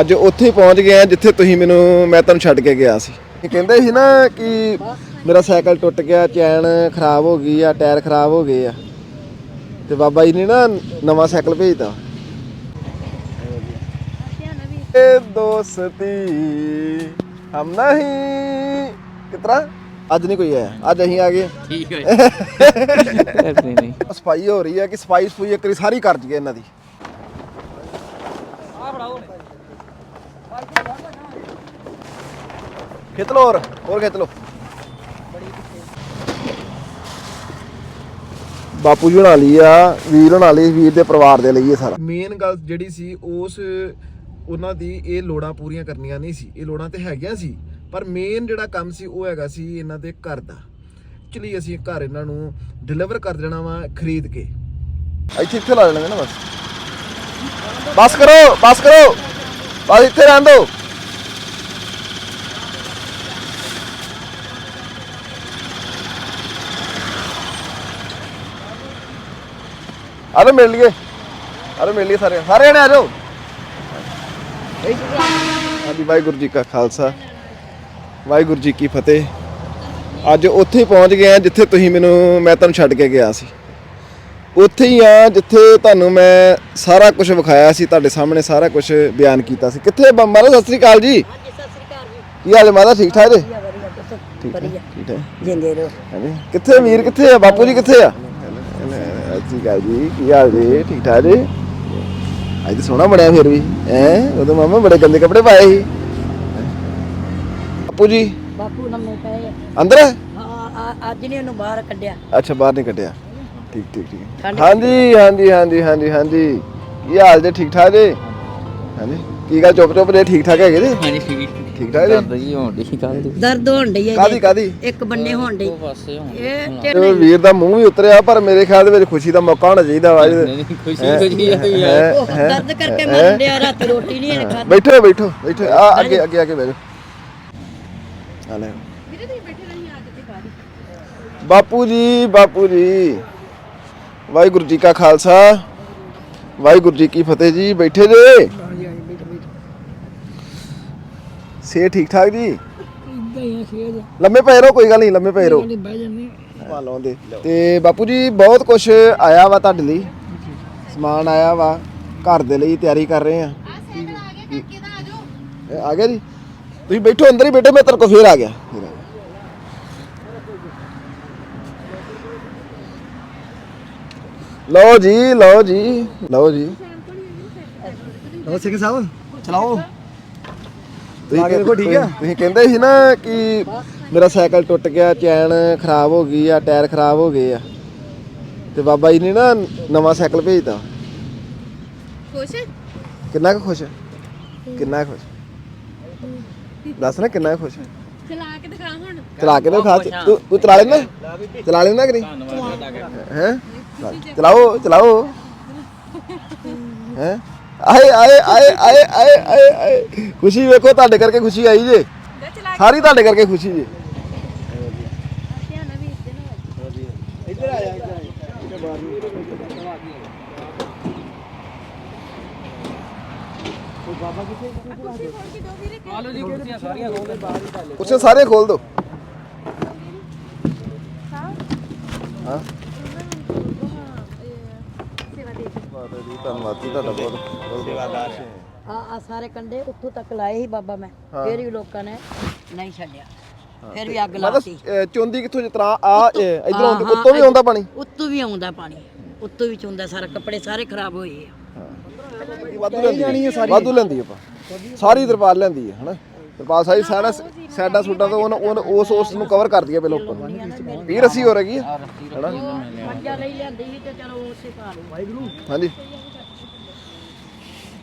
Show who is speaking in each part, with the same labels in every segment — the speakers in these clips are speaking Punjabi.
Speaker 1: ਅੱਜ ਉੱਥੇ ਹੀ ਪਹੁੰਚ ਗਏ ਆ ਜਿੱਥੇ ਤੁਸੀਂ ਮੈਨੂੰ ਮੈਂ ਤੁਹਾਨੂੰ ਛੱਡ ਕੇ ਗਿਆ ਸੀ। ਇਹ ਕਹਿੰਦੇ ਸੀ ਨਾ ਕਿ ਮੇਰਾ ਸਾਈਕਲ ਟੁੱਟ ਗਿਆ ਚੈਨ ਖਰਾਬ ਹੋ ਗਈ ਆ ਟਾਇਰ ਖਰਾਬ ਹੋ ਗਏ ਆ। ਤੇ ਬਾਬਾ ਜੀ ਨੇ ਨਾ ਨਵਾਂ ਸਾਈਕਲ ਭੇਜਤਾ। ਇਹ ਦੋਸਤੀ ਹਮ ਨਹੀਂ। ਕਿਤਰਾ ਅੱਜ ਨਹੀਂ ਕੋਈ ਆਇਆ। ਅੱਜ ਅਸੀਂ ਆ ਗਏ।
Speaker 2: ਠੀਕ ਹੈ। ਨਹੀਂ ਨਹੀਂ।
Speaker 1: ਸਫ਼ਾਈ ਹੋ ਰਹੀ ਹੈ ਕਿ ਸਫ਼ਾਈ ਸਫੂਈ ਇੱਕ ਵਾਰੀ ਸਾਰੀ ਕਰ ਜੀਏ ਇਹਨਾਂ ਦੀ। ਖਿੱਚ ਲੋ ਹੋਰ ਹੋਰ ਖਿੱਚ ਲੋ ਬਾਪੂ ਜੀ ਬਣਾ ਲਈ ਆ ਵੀਰ ਬਣਾ ਲਈ ਵੀਰ ਦੇ ਪਰਿਵਾਰ ਦੇ ਲਈ ਇਹ ਸਾਰਾ। ਮੇਨ ਗੱਲ ਜਿਹੜੀ ਸੀ ਉਸ ਉਹਨਾਂ ਦੀ ਇਹ ਲੋੜਾਂ ਪੂਰੀਆਂ ਕਰਨੀਆਂ ਨਹੀਂ ਸੀ। ਇਹ ਲੋੜਾਂ ਤੇ ਹੈਗੀਆਂ ਸੀ ਪਰ ਮੇਨ ਜਿਹੜਾ ਕੰਮ ਸੀ ਉਹ ਹੈਗਾ ਸੀ ਇਹਨਾਂ ਦੇ ਘਰ ਦਾ। ਚਲੀ ਅਸੀਂ ਘਰ ਇਹਨਾਂ ਨੂੰ ਡਿਲੀਵਰ ਕਰ ਦੇਣਾ ਵਾ ਖਰੀਦ ਕੇ। ਇੱਥੇ ਇੱਥੇ ਲਾ ਲੈਣਗੇ ਨਾ ਬਸ। ਬਸ ਕਰੋ ਬਸ ਕਰੋ। ਬਸ ਇੱਥੇ ਰਹਿਣ ਦਿਓ। ਆਲੋ ਮਿਲ ਲਈਏ। ਆਲੋ ਮਿਲ ਲਈਏ ਸਾਰੇ ਸਾਰੇ ਜਣੇ ਆ ਜਾਓ। ਹਾਂਜੀ ਵਾਹਿਗੁਰੂ ਜੀ ਕਾ ਖਾਲਸਾ। ਵਾਹਿਗੁਰੂ ਜੀ ਕੀ ਫਤਿਹ। ਅੱਜ ਉੱਥੇ ਪਹੁੰਚ ਗਏ ਆ ਜਿੱਥੇ ਤੁਸੀਂ ਮੈਨੂੰ ਮੈਂ ਤੁਹਾਨੂੰ ਛੱਡ ਕੇ ਗਿਆ ਸੀ। ਉੱਥੇ ਹੀ ਆ ਜਿੱਥੇ ਤੁਹਾਨੂੰ ਮੈਂ ਸਾਰਾ ਕੁਝ ਵਿਖਾਇਆ ਸੀ ਤੁਹਾਡੇ ਸਾਹਮਣੇ ਸਾਰਾ ਕੁਝ ਬਿਆਨ ਕੀਤਾ ਸੀ। ਕਿੱਥੇ ਮਹਾਰਾਜ ਸਤਿ ਸ੍ਰੀ ਅਕਾਲ ਜੀ। ਕੀ ਹਾਲ ਹੈ ਮਾਤਾ ਠੀਕ ਠਾਕ ਜੀ? ਠੀਕ ਹੈ
Speaker 3: ਜਿੰਦੇ ਰੋ
Speaker 1: ਹਾਂਜੀ। ਕਿੱਥੇ ਵੀਰ ਕਿੱਥੇ ਆ? ਬਾਪੂ ਜੀ ਕਿੱਥੇ ਆ? ਸਤਿ ਸ੍ਰੀ ਅਕਾਲ ਜੀ ਕੀ ਹਾਲ ਜੀ? ਠੀਕ ਠਾਕ ਜੀ? ਅੱਜ ਤਾਂ ਸੋਹਣਾ ਬਣਿਆ ਫਿਰ ਵੀ ਹੈ? ਉਦੋਂ ਮਾਮਾ ਬੜੇ ਗੰਦੇ ਕੱਪੜੇ ਪਾਏ ਸੀ। ਬਾਪੂ ਜੀ?
Speaker 3: ਬਾਪੂ ਨੰਮੇ ਪਏ
Speaker 1: ਅੰਦਰ? ਹੈ
Speaker 3: ਅੱਜ ਨੇ ਉਹਨੂੰ ਬਾਹਰ ਕੱਢਿਆ।
Speaker 1: ਅੱਛਾ ਬਾਹਰ ਨਹੀਂ ਕੱਢਿਆ। ਠੀਕ ਠੀਕ ਠੀਕ। ਹਾਂਜੀ ਹਾਂਜੀ ਹਾਂਜੀ ਹਾਂਜੀ ਹਾਂਜੀ। ਕੀ ਹਾਲ ਜੀ ਠੀਕ ਠਾਕ ਜੀ? ਹਾਂਜੀ। ਕੀ ਗੱਲ ਚੁੱਪ ਚੁੱਪ ਜੇ ਠੀਕ ਠਾਕ ਹੈਗੇ ਜੀ?
Speaker 2: ਹਾਂਜੀ ਠੀਕ।
Speaker 1: ਠੀਕ ਠਾਕ ਜੀ?
Speaker 2: ਦਰਦ ਜੀ ਹੋਣ ਦੀ ਕੱਲ ਦੀ।
Speaker 3: ਦਰਦ ਹੋਣ ਡਈ ਹੈ
Speaker 1: ਕਾਦੀ ਕਾਦੀ
Speaker 3: ਇੱਕ ਬੰਨੇ ਹੋਣ ਡਈ।
Speaker 2: ਉਹ ਪਾਸੇ ਹੋਣ
Speaker 3: ਇਹ ਢਿੱਡ
Speaker 1: ਤੇ ਵੀਰ ਦਾ ਮੂੰਹ ਵੀ ਉਤਰਿਆ ਪਰ ਮੇਰੇ ਖਿਆਲ ਦੇ ਵਿੱਚ ਖੁਸ਼ੀ ਦਾ ਮੌਕਾ ਹੋਣਾ ਚਾਹੀਦਾ ਵਾ
Speaker 2: ਨਹੀਂ ਨਹੀਂ ਖੁਸ਼ੀ ਖੁਸ਼ੀ ਆ ਯਾਰ
Speaker 1: ਹੈਂ,
Speaker 3: ਉਹ
Speaker 1: ਹੈਂ,
Speaker 3: ਦਰਦ ਕਰਕੇ ਮਰਨ ਡਿਆ ਰਾਤ ਰੋਟੀ ਨਹੀਂ ਇਹਨੇ ਖਾਧੀ।
Speaker 1: ਬੈਠੋ ਬੈਠੋ ਬੈਠੋ। ਆ ਅੱਗੇ ਅੱਗੇ ਅੱਗੇ ਬੈਠੋ। ਆ ਲੈ। ਬਾਪੂ ਜੀ ਬਾਪੂ ਜੀ। ਵਾਹਿਗੁਰੂ ਜੀ ਕਾ ਖਾਲਸਾ। ਵਾਹਿਗੁਰੂ ਜੀ ਕੀ ਫਤਿਹ ਜੀ। ਬੈਠੇ ਜੇ। ਸੇ ਠੀਕ ਠਾਕ ਜੀ? ਲੰਮੇ ਪਏ ਰਹੋ ਕੋਈ ਗੱਲ ਨਹੀਂ ਲੰਮੇ ਪਏ ਰਹੋ। ਪਾ ਲਾਉਂਦੇ। ਤੇ ਬਾਪੂ ਜੀ ਬਹੁਤ ਕੁਝ ਆਇਆ ਵਾ ਤੁਹਾਡੇ ਲਈ। ਸਮਾਨ ਆਇਆ ਵਾ ਘਰ ਦੇ ਲਈ ਤਿਆਰੀ ਕਰ ਰਹੇ ਆ ਇਹ ਆ ਗਿਆ ਜੀ? ਤੁਸੀਂ ਬੈਠੋ ਅੰਦਰ ਹੀ ਬੈਠੋ ਮੈਂ ਤੇਰੇ ਫੇਰ ਆ ਗਿਆ। ਫੇਰ ਆ ਗਿਆ। ਲਓ ਜੀ ਲਓ ਜੀ ਲਓ ਜੀ।
Speaker 4: ਲਓ ਸਿੰਘ ਸਾਹਿਬ। ਚਲਾਓ।
Speaker 1: ਤੁਸੀਂ
Speaker 4: ਲਾ ਕੇ ਦੇਖੋ, ਠੀਕ ਆ?
Speaker 1: ਤੁਸੀਂ ਕਹਿੰਦੇ ਸੀ ਨਾ ਕਿ ਮੇਰਾ ਸਾਈਕਲ ਟੁੱਟ ਗਿਆ ਚੈਨ ਖਰਾਬ ਹੋ ਗਈ ਆ ਟਾਇਰ ਖਰਾਬ ਹੋ ਗਏ ਆ। ਤੇ ਬਾਬਾ ਜੀ ਨੇ ਨਾ ਨਵਾਂ ਸਾਈਕਲ ਭੇਜਤਾ।
Speaker 5: ਖੁਸ਼?
Speaker 1: ਕਿੰਨਾ ਕੁ ਖੁਸ਼? ਹੈ ਕਿੰਨਾ ਕੁ ਖੁਸ਼? ਦੱਸ ਨਾ ਕਿੰਨਾ ਕੁ ਖੁਸ਼? ਹੈ
Speaker 5: ਚਲਾ ਕੇ ਦਿਖਾ ਹੁਣ।
Speaker 1: ਚਲਾ ਕੇ ਦਿਖਾ ਤੂੰ ਤੂੰ ਚਲਾ ਲੈਂਦਾ ਚਲਾ ਲੈਂਦਾ ਕਿ ਨਹੀਂ ਹੈ? ਚਲਾਓ ਚਲਾਓ। ਹੈ? ਆਏ ਆਏ ਆਏ ਆਏ ਆਏ ਆਏ ਆਏ ਖੁਸ਼ੀ ਵੇਖੋ ਤੁਹਾਡੇ ਕਰਕੇ ਖੁਸ਼ੀ ਆਈ ਜੇ ਸਾਰੀ ਤੁਹਾਡੇ ਕਰਕੇ ਖੁਸ਼ੀ ਜੇ
Speaker 5: ਇੱਧਰ ਨੂੰ
Speaker 4: ਇੱਧਰ ਆ ਜਾ ਇੱਧਰ ਆ ਜਾ
Speaker 2: ਆਲੋ ਜੀ ਕੁਰਸੀਆਂ ਸਾਰੀਆਂ ਖੋਲ ਦੇ
Speaker 1: ਕੁਛ ਸਾਰੇ ਖੋਲ ਦੋ ਹਾਂ
Speaker 5: ਸੇਵਾ ਦੇ
Speaker 1: ਮਾਤਾ ਜੀ ਧੰਨਵਾਦ ਜੀ ਤੁਹਾਡਾ ਬਹੁਤ ਸੇਵਾਦਾਰ
Speaker 3: ਆ ਆ ਸਾਰੇ ਕੰਡੇ ਉੱਥੋਂ ਤੱਕ ਲਾਏ ਸੀ ਬਾਬਾ ਮੈਂ ਫਿਰ ਵੀ ਲੋਕਾਂ ਨੇ ਨਹੀਂ ਛੱਡਿਆ। ਫਿਰ ਵੀ ਅੱਗ ਲਾਤੀ।
Speaker 1: ਚੁੰਦੀ ਕਿੱਥੋਂ ਤਰ੍ਹਾਂ ਆ ਇਧਰੋਂ ਉੱਤੋਂ ਵੀ ਆਉਂਦਾ ਪਾਣੀ?
Speaker 3: ਉੱਤੋਂ ਵੀ ਆਉਂਦਾ ਪਾਣੀ ਉੱਤੋਂ ਵੀ ਚੁੰਦਾ ਸਾਰਾ ਕੱਪੜੇ ਸਾਰੇ ਖਰਾਬ ਹੋਏ ਆ।
Speaker 1: ਵਾਧੂ ਲੈਂਦੀ ਹੈ। ਸਾਰੀ ਵਾਧੂ ਲੈਂਦੀ ਆਪਾਂ। ਸਾਰੀ ਤਰਪਾਲ ਲੈਂਦੀ ਹੈ ਹਨਾ? ਤਰਪਾਲ ਸਾਰੀ ਸਾਰਾ ਸਾਡਾ ਸੂਟਾ ਤੋਂ ਉਹਨ- ਉਹਨ- ਉਸ ਉਸ ਨੂੰ ਕਵਰ ਕਰ ਦਈਏ ਪਹਿਲਾਂ ਉੱਪਰ। ਵੀਰ ਅਸੀਂ ਹੋ ਰਹੀ ਹੈ ਹਨਾ?
Speaker 3: ਮੰਜਾ ਲਈ ਲਿਆਂਦੀ ਸੀ ਤੇ ਚਲੋ ਉਸੇ ਪਾ ਲਓ
Speaker 1: ਹਾਂਜੀ।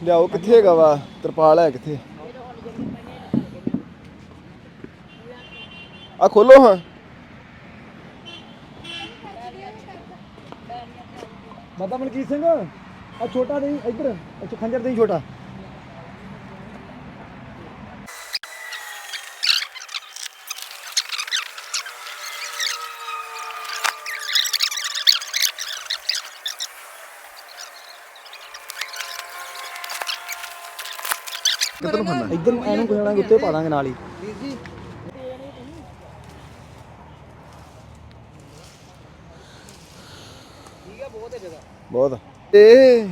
Speaker 1: ਲਿਆਓ, ਕਿੱਥੇ ਹੈਗਾ ਵਾ? ਤਰਪਾਲ ਹੈ ਕਿੱਥੇ? ਆ ਖੋਲੋ ਹਾਂ।
Speaker 4: ਬਾਬਾ ਮਲਕੀਤ ਸਿੰਘ ਆ ਛੋਟਾ ਦੇਈ ਇੱਧਰ ਅੱਛਾ ਖੰਜਰ ਦੇਈ ਛੋਟਾ।
Speaker 1: ਕਿੱਧਰ ਨੂੰ ਫੜਨਾ
Speaker 4: ਇੱਧਰ ਨੂੰ ਐਨੂੰ ਕੋਹਣਾ ਉੱਤੇ ਪਾ ਦਾਂਗੇ ਨਾਲ ਹੀ।
Speaker 1: ਬਹੁਤ। ਇਹ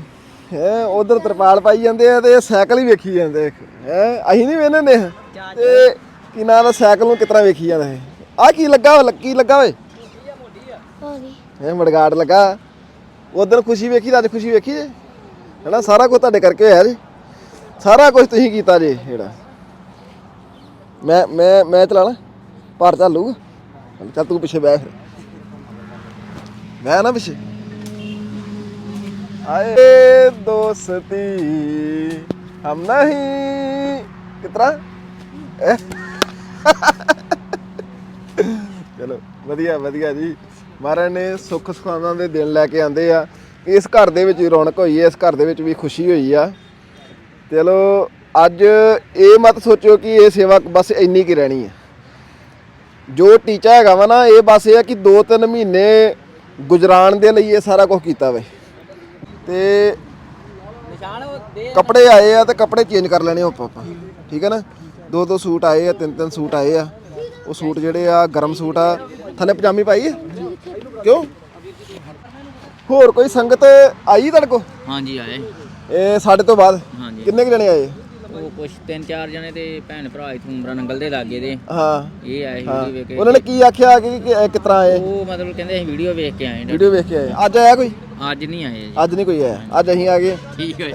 Speaker 1: ਹੈ ਉਧਰ ਤਰਪਾਲ ਪਾਈ ਜਾਂਦੇ ਆ ਤੇ ਸਾਈਕਲ ਹੀ ਵੇਖੀ ਜਾਂਦੇ ਹੈ? ਅਸੀਂ ਨਹੀਂ ਵੇਖਨੇ ਨੇ ਤੇ ਕੀ ਨਾਂ ਦਾ ਸਾਈਕਲ ਨੂੰ ਕਿਤਨਾ ਵੇਖੀ ਜਾਂਦਾ ਹੈ ਆ ਕੀ ਲੱਗਾ ਵਾ ਕੀ ਲੱਗਾ ਓਏ? ਇਹ ਮੜਗਾੜ ਲੱਗਾ। ਉਧਰ ਖੁਸ਼ੀ ਵੇਖੀ ਤਾਂ ਅੱਜ ਖੁਸ਼ੀ ਵੇਖੀ ਜੇ। ਹੈਨਾ ਸਾਰਾ ਕੁਝ ਤੁਹਾਡੇ ਕਰਕੇ ਹੋਇਆ ਜੀ। ਸਾਰਾ ਕੁਝ ਤੁਸੀਂ ਕੀਤਾ ਜੇ ਜਿਹੜਾ। ਮੈਂ ਮੈਂ ਮੈਂ ਚਲਾ ਲਾ, ਭਾਰ ਚੱਲੂਗਾ ਚੱਲ ਤੂੰ ਪਿੱਛੇ ਬੈਠ। ਮੈਂ ਨਾ ਪਿੱਛੇ। ਆਏ ਦੋਸਤੀ, ਹਮ ਨਹੀਂ। ਕਿਤਰਾ? ਚਲੋ, ਵਧੀਆ ਵਧੀਆ ਜੀ। ਮਹਾਰਾਜ ਨੇ ਸੁੱਖ ਸੁਖਾਵਾਂ ਦੇ ਦਿਨ ਲੈ ਕੇ ਆਂਦੇ ਆ। ਇਸ ਘਰ ਦੇ ਵਿੱਚ ਵੀ ਰੌਣਕ ਹੋਈ ਹੈ, ਇਸ ਘਰ ਦੇ ਵਿੱਚ ਵੀ ਖੁਸ਼ੀ ਹੋਈ ਆ। ਚਲੋ ਅੱਜ ਇਹ ਮਤ ਸੋਚਿਓ ਕਿ ਇਹ ਸੇਵਾ ਬਸ ਇੰਨੀ ਕੀ ਰਹਿਣੀ ਹੈ ਜੋ ਟੀਚਾ ਹੈਗਾ ਵਾ ਨਾ, ਇਹ ਬਸ ਇਹ ਆ ਕਿ 2-3 ਮਹੀਨੇ ਗੁਜਰਾਣ ਦੇ ਲਈ ਇਹ ਸਾਰਾ ਕੁਝ ਕੀਤਾ ਵੇ। ਤੇ ਕੱਪੜੇ ਆਏ ਆ ਤੇ ਕੱਪੜੇ ਚੇਂਜ ਕਰ ਲੈਣੇ ਆਪਾਂ ਆਪਾਂ। ਠੀਕ ਹੈ ਨਾ? ਦੋ ਦੋ ਸੂਟ ਆਏ ਆ ਤਿੰਨ ਤਿੰਨ ਸੂਟ ਆਏ ਆ। ਉਹ ਸੂਟ ਜਿਹੜੇ ਆ, ਗਰਮ ਸੂਟ ਆ। ਥੱਲੇ ਪਜਾਮੀ ਪਾਈ ਹੈ ਕਿਉਂ? ਹੋਰ ਕੋਈ ਸੰਗਤ ਆਈ ਤੁਹਾਡੇ ਕੋ
Speaker 2: ਹਾਂਜੀ, ਆਏ।
Speaker 1: ਇਹ ਸਾਡੇ ਤੋਂ ਬਾਅਦ?
Speaker 2: ਹਾਂਜੀ।
Speaker 1: ਕਿੰਨੇ ਕੁ ਜਣੇ ਆਏ?
Speaker 2: ਉਹ ਕੁਛ ਤਿੰਨ ਚਾਰ ਜਣੇ ਤੇ ਭੈਣ ਭਰਾ ਇਥੋਂ ਉਮਰਾ ਨੰਗਲ ਦੇ ਲਾਗੇ ਦੇ
Speaker 1: ਹਾਂ।
Speaker 2: ਇਹ ਆਏ
Speaker 1: ਹਾਂ।
Speaker 2: ਵੀਡੀਓ ਵੇਖ ਕੇ।
Speaker 1: ਉਹਨਾਂ ਨੇ ਕੀ ਆਖਿਆ ਕਿ ਕਿ- ਤਰ੍ਹਾਂ ਆਏ?
Speaker 2: ਉਹ ਮਤਲਬ ਕਹਿੰਦੇ ਅਸੀਂ ਵੀਡੀਓ ਵੇਖ ਕੇ ਆਏ
Speaker 1: ਵੀਡੀਓ ਵੇਖ ਕੇ ਆਏ। ਅੱਜ ਆਇਆ ਕੋਈ?
Speaker 2: ਅੱਜ ਨਹੀਂ ਆਏ ਜੀ।
Speaker 1: ਅੱਜ ਨਹੀਂ ਕੋਈ ਆਇਆ। ਅੱਜ ਅਸੀਂ ਆ ਗਏ।
Speaker 2: ਠੀਕ ਹੈ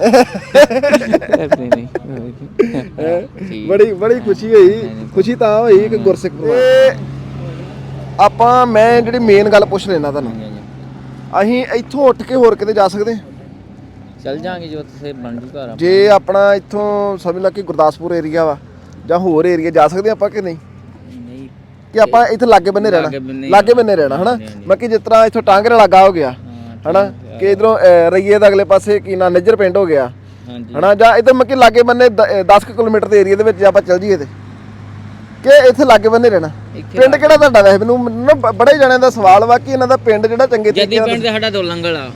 Speaker 1: ਹੈਂ?
Speaker 2: ਠੀਕ।
Speaker 1: ਬੜੀ ਬੜੀ ਖੁਸ਼ੀ ਹੋਈ। ਖੁਸ਼ੀ ਤਾਂ ਹੋਈ ਕਿ ਗੁਰਸਿੱਖ ਪਰਿਵਾਰ। ਆਪਾਂ ਮੈਂ ਜਿਹੜੀ ਮੇਨ ਗੱਲ ਪੁੱਛ ਲੈਣਾ ਤੁਹਾਨੂੰ। ਅਸੀਂ ਇੱਥੋਂ ਉੱਠ ਕੇ ਹੋਰ ਕਿਤੇ ਜਾ ਸਕਦੇ? ਹਾਂ?
Speaker 2: ਚੱਲ ਜਾਾਂਗੇ ਜੋ ਤੁਸੀਂ ਬਣ ਜੂ ਘਰ
Speaker 1: ਜੇ ਆਪਣਾ। ਇੱਥੋਂ ਸਮਝ ਲਾ ਕਿ ਗੁਰਦਾਸਪੁਰ ਏਰੀਆ ਵਾ ਜਾਂ ਹੋਰ ਏਰੀਆ ਜਾ ਸਕਦੇ ਆਪਾਂ ਕਿ ਨਹੀਂ?
Speaker 2: ਨਹੀਂ
Speaker 1: ਕਿ ਆਪਾਂ ਇੱਥੇ ਲਾਗੇ ਬੰਨੇ
Speaker 2: ਲਾਗੇ
Speaker 1: ਰਹਿਣਾ
Speaker 2: ਬੰਨੇ ਹੀ
Speaker 1: ਲਾਗੇ ਬੰਨੇ ਰਹਿਣਾ ਹਨਾ। ਮੈਂ ਕਿ ਜਿਸ ਤਰ੍ਹਾਂ ਇੱਥੋਂ ਟਾਂਗਰੇ ਲਾਗਾ ਹੋ ਗਿਆ ਹਨਾ? ਕਿ ਇਧਰੋਂ ਰਈਏ ਦੇ ਅਗਲੇ ਪਾਸੇ ਕੀ ਨਾ ਨਿੱਜਰ ਪਿੰਡ ਹੋ ਗਿਆ।
Speaker 2: ਹਾਂਜੀ।
Speaker 1: ਹਨਾ? ਜਾਂ ਇਧਰ ਮੈਂ ਕਿ ਲਾਗੇ ਬੰਨੇ 10 ਕਿਲੋਮੀਟਰ ਦੇ ਏਰੀਆ ਦੇ ਵਿੱਚ ਜੇ ਆਪਾਂ ਚੱਲ ਜੀਏ ਤੇ। ਕਿ ਇੱਥੇ ਲਾਗੇ ਬੰਨੇ ਰਹਿਣਾ।
Speaker 2: ਇੱਥੇ
Speaker 1: ਪਿੰਡ ਕਿਹੜਾ ਤੁਹਾਡਾ ਵੈਸੇ? ਮੈਨੂੰ ਮੈਨੂੰ ਨਾ ਬ- ਬੜੇ ਜਣਿਆਂ ਦਾ ਸਵਾਲ ਵਾ ਕਿ ਇਹਨਾਂ ਦਾ ਪਿੰਡ ਜਿਹੜਾ ਚੰਗੇ
Speaker 2: ਜੱਦੀ
Speaker 1: ਤਰੀਕੇ
Speaker 2: ਪਿੰਡ ਦੇ ਸਾਡਾ ਦੋ ਲੰਗਲ ਆ।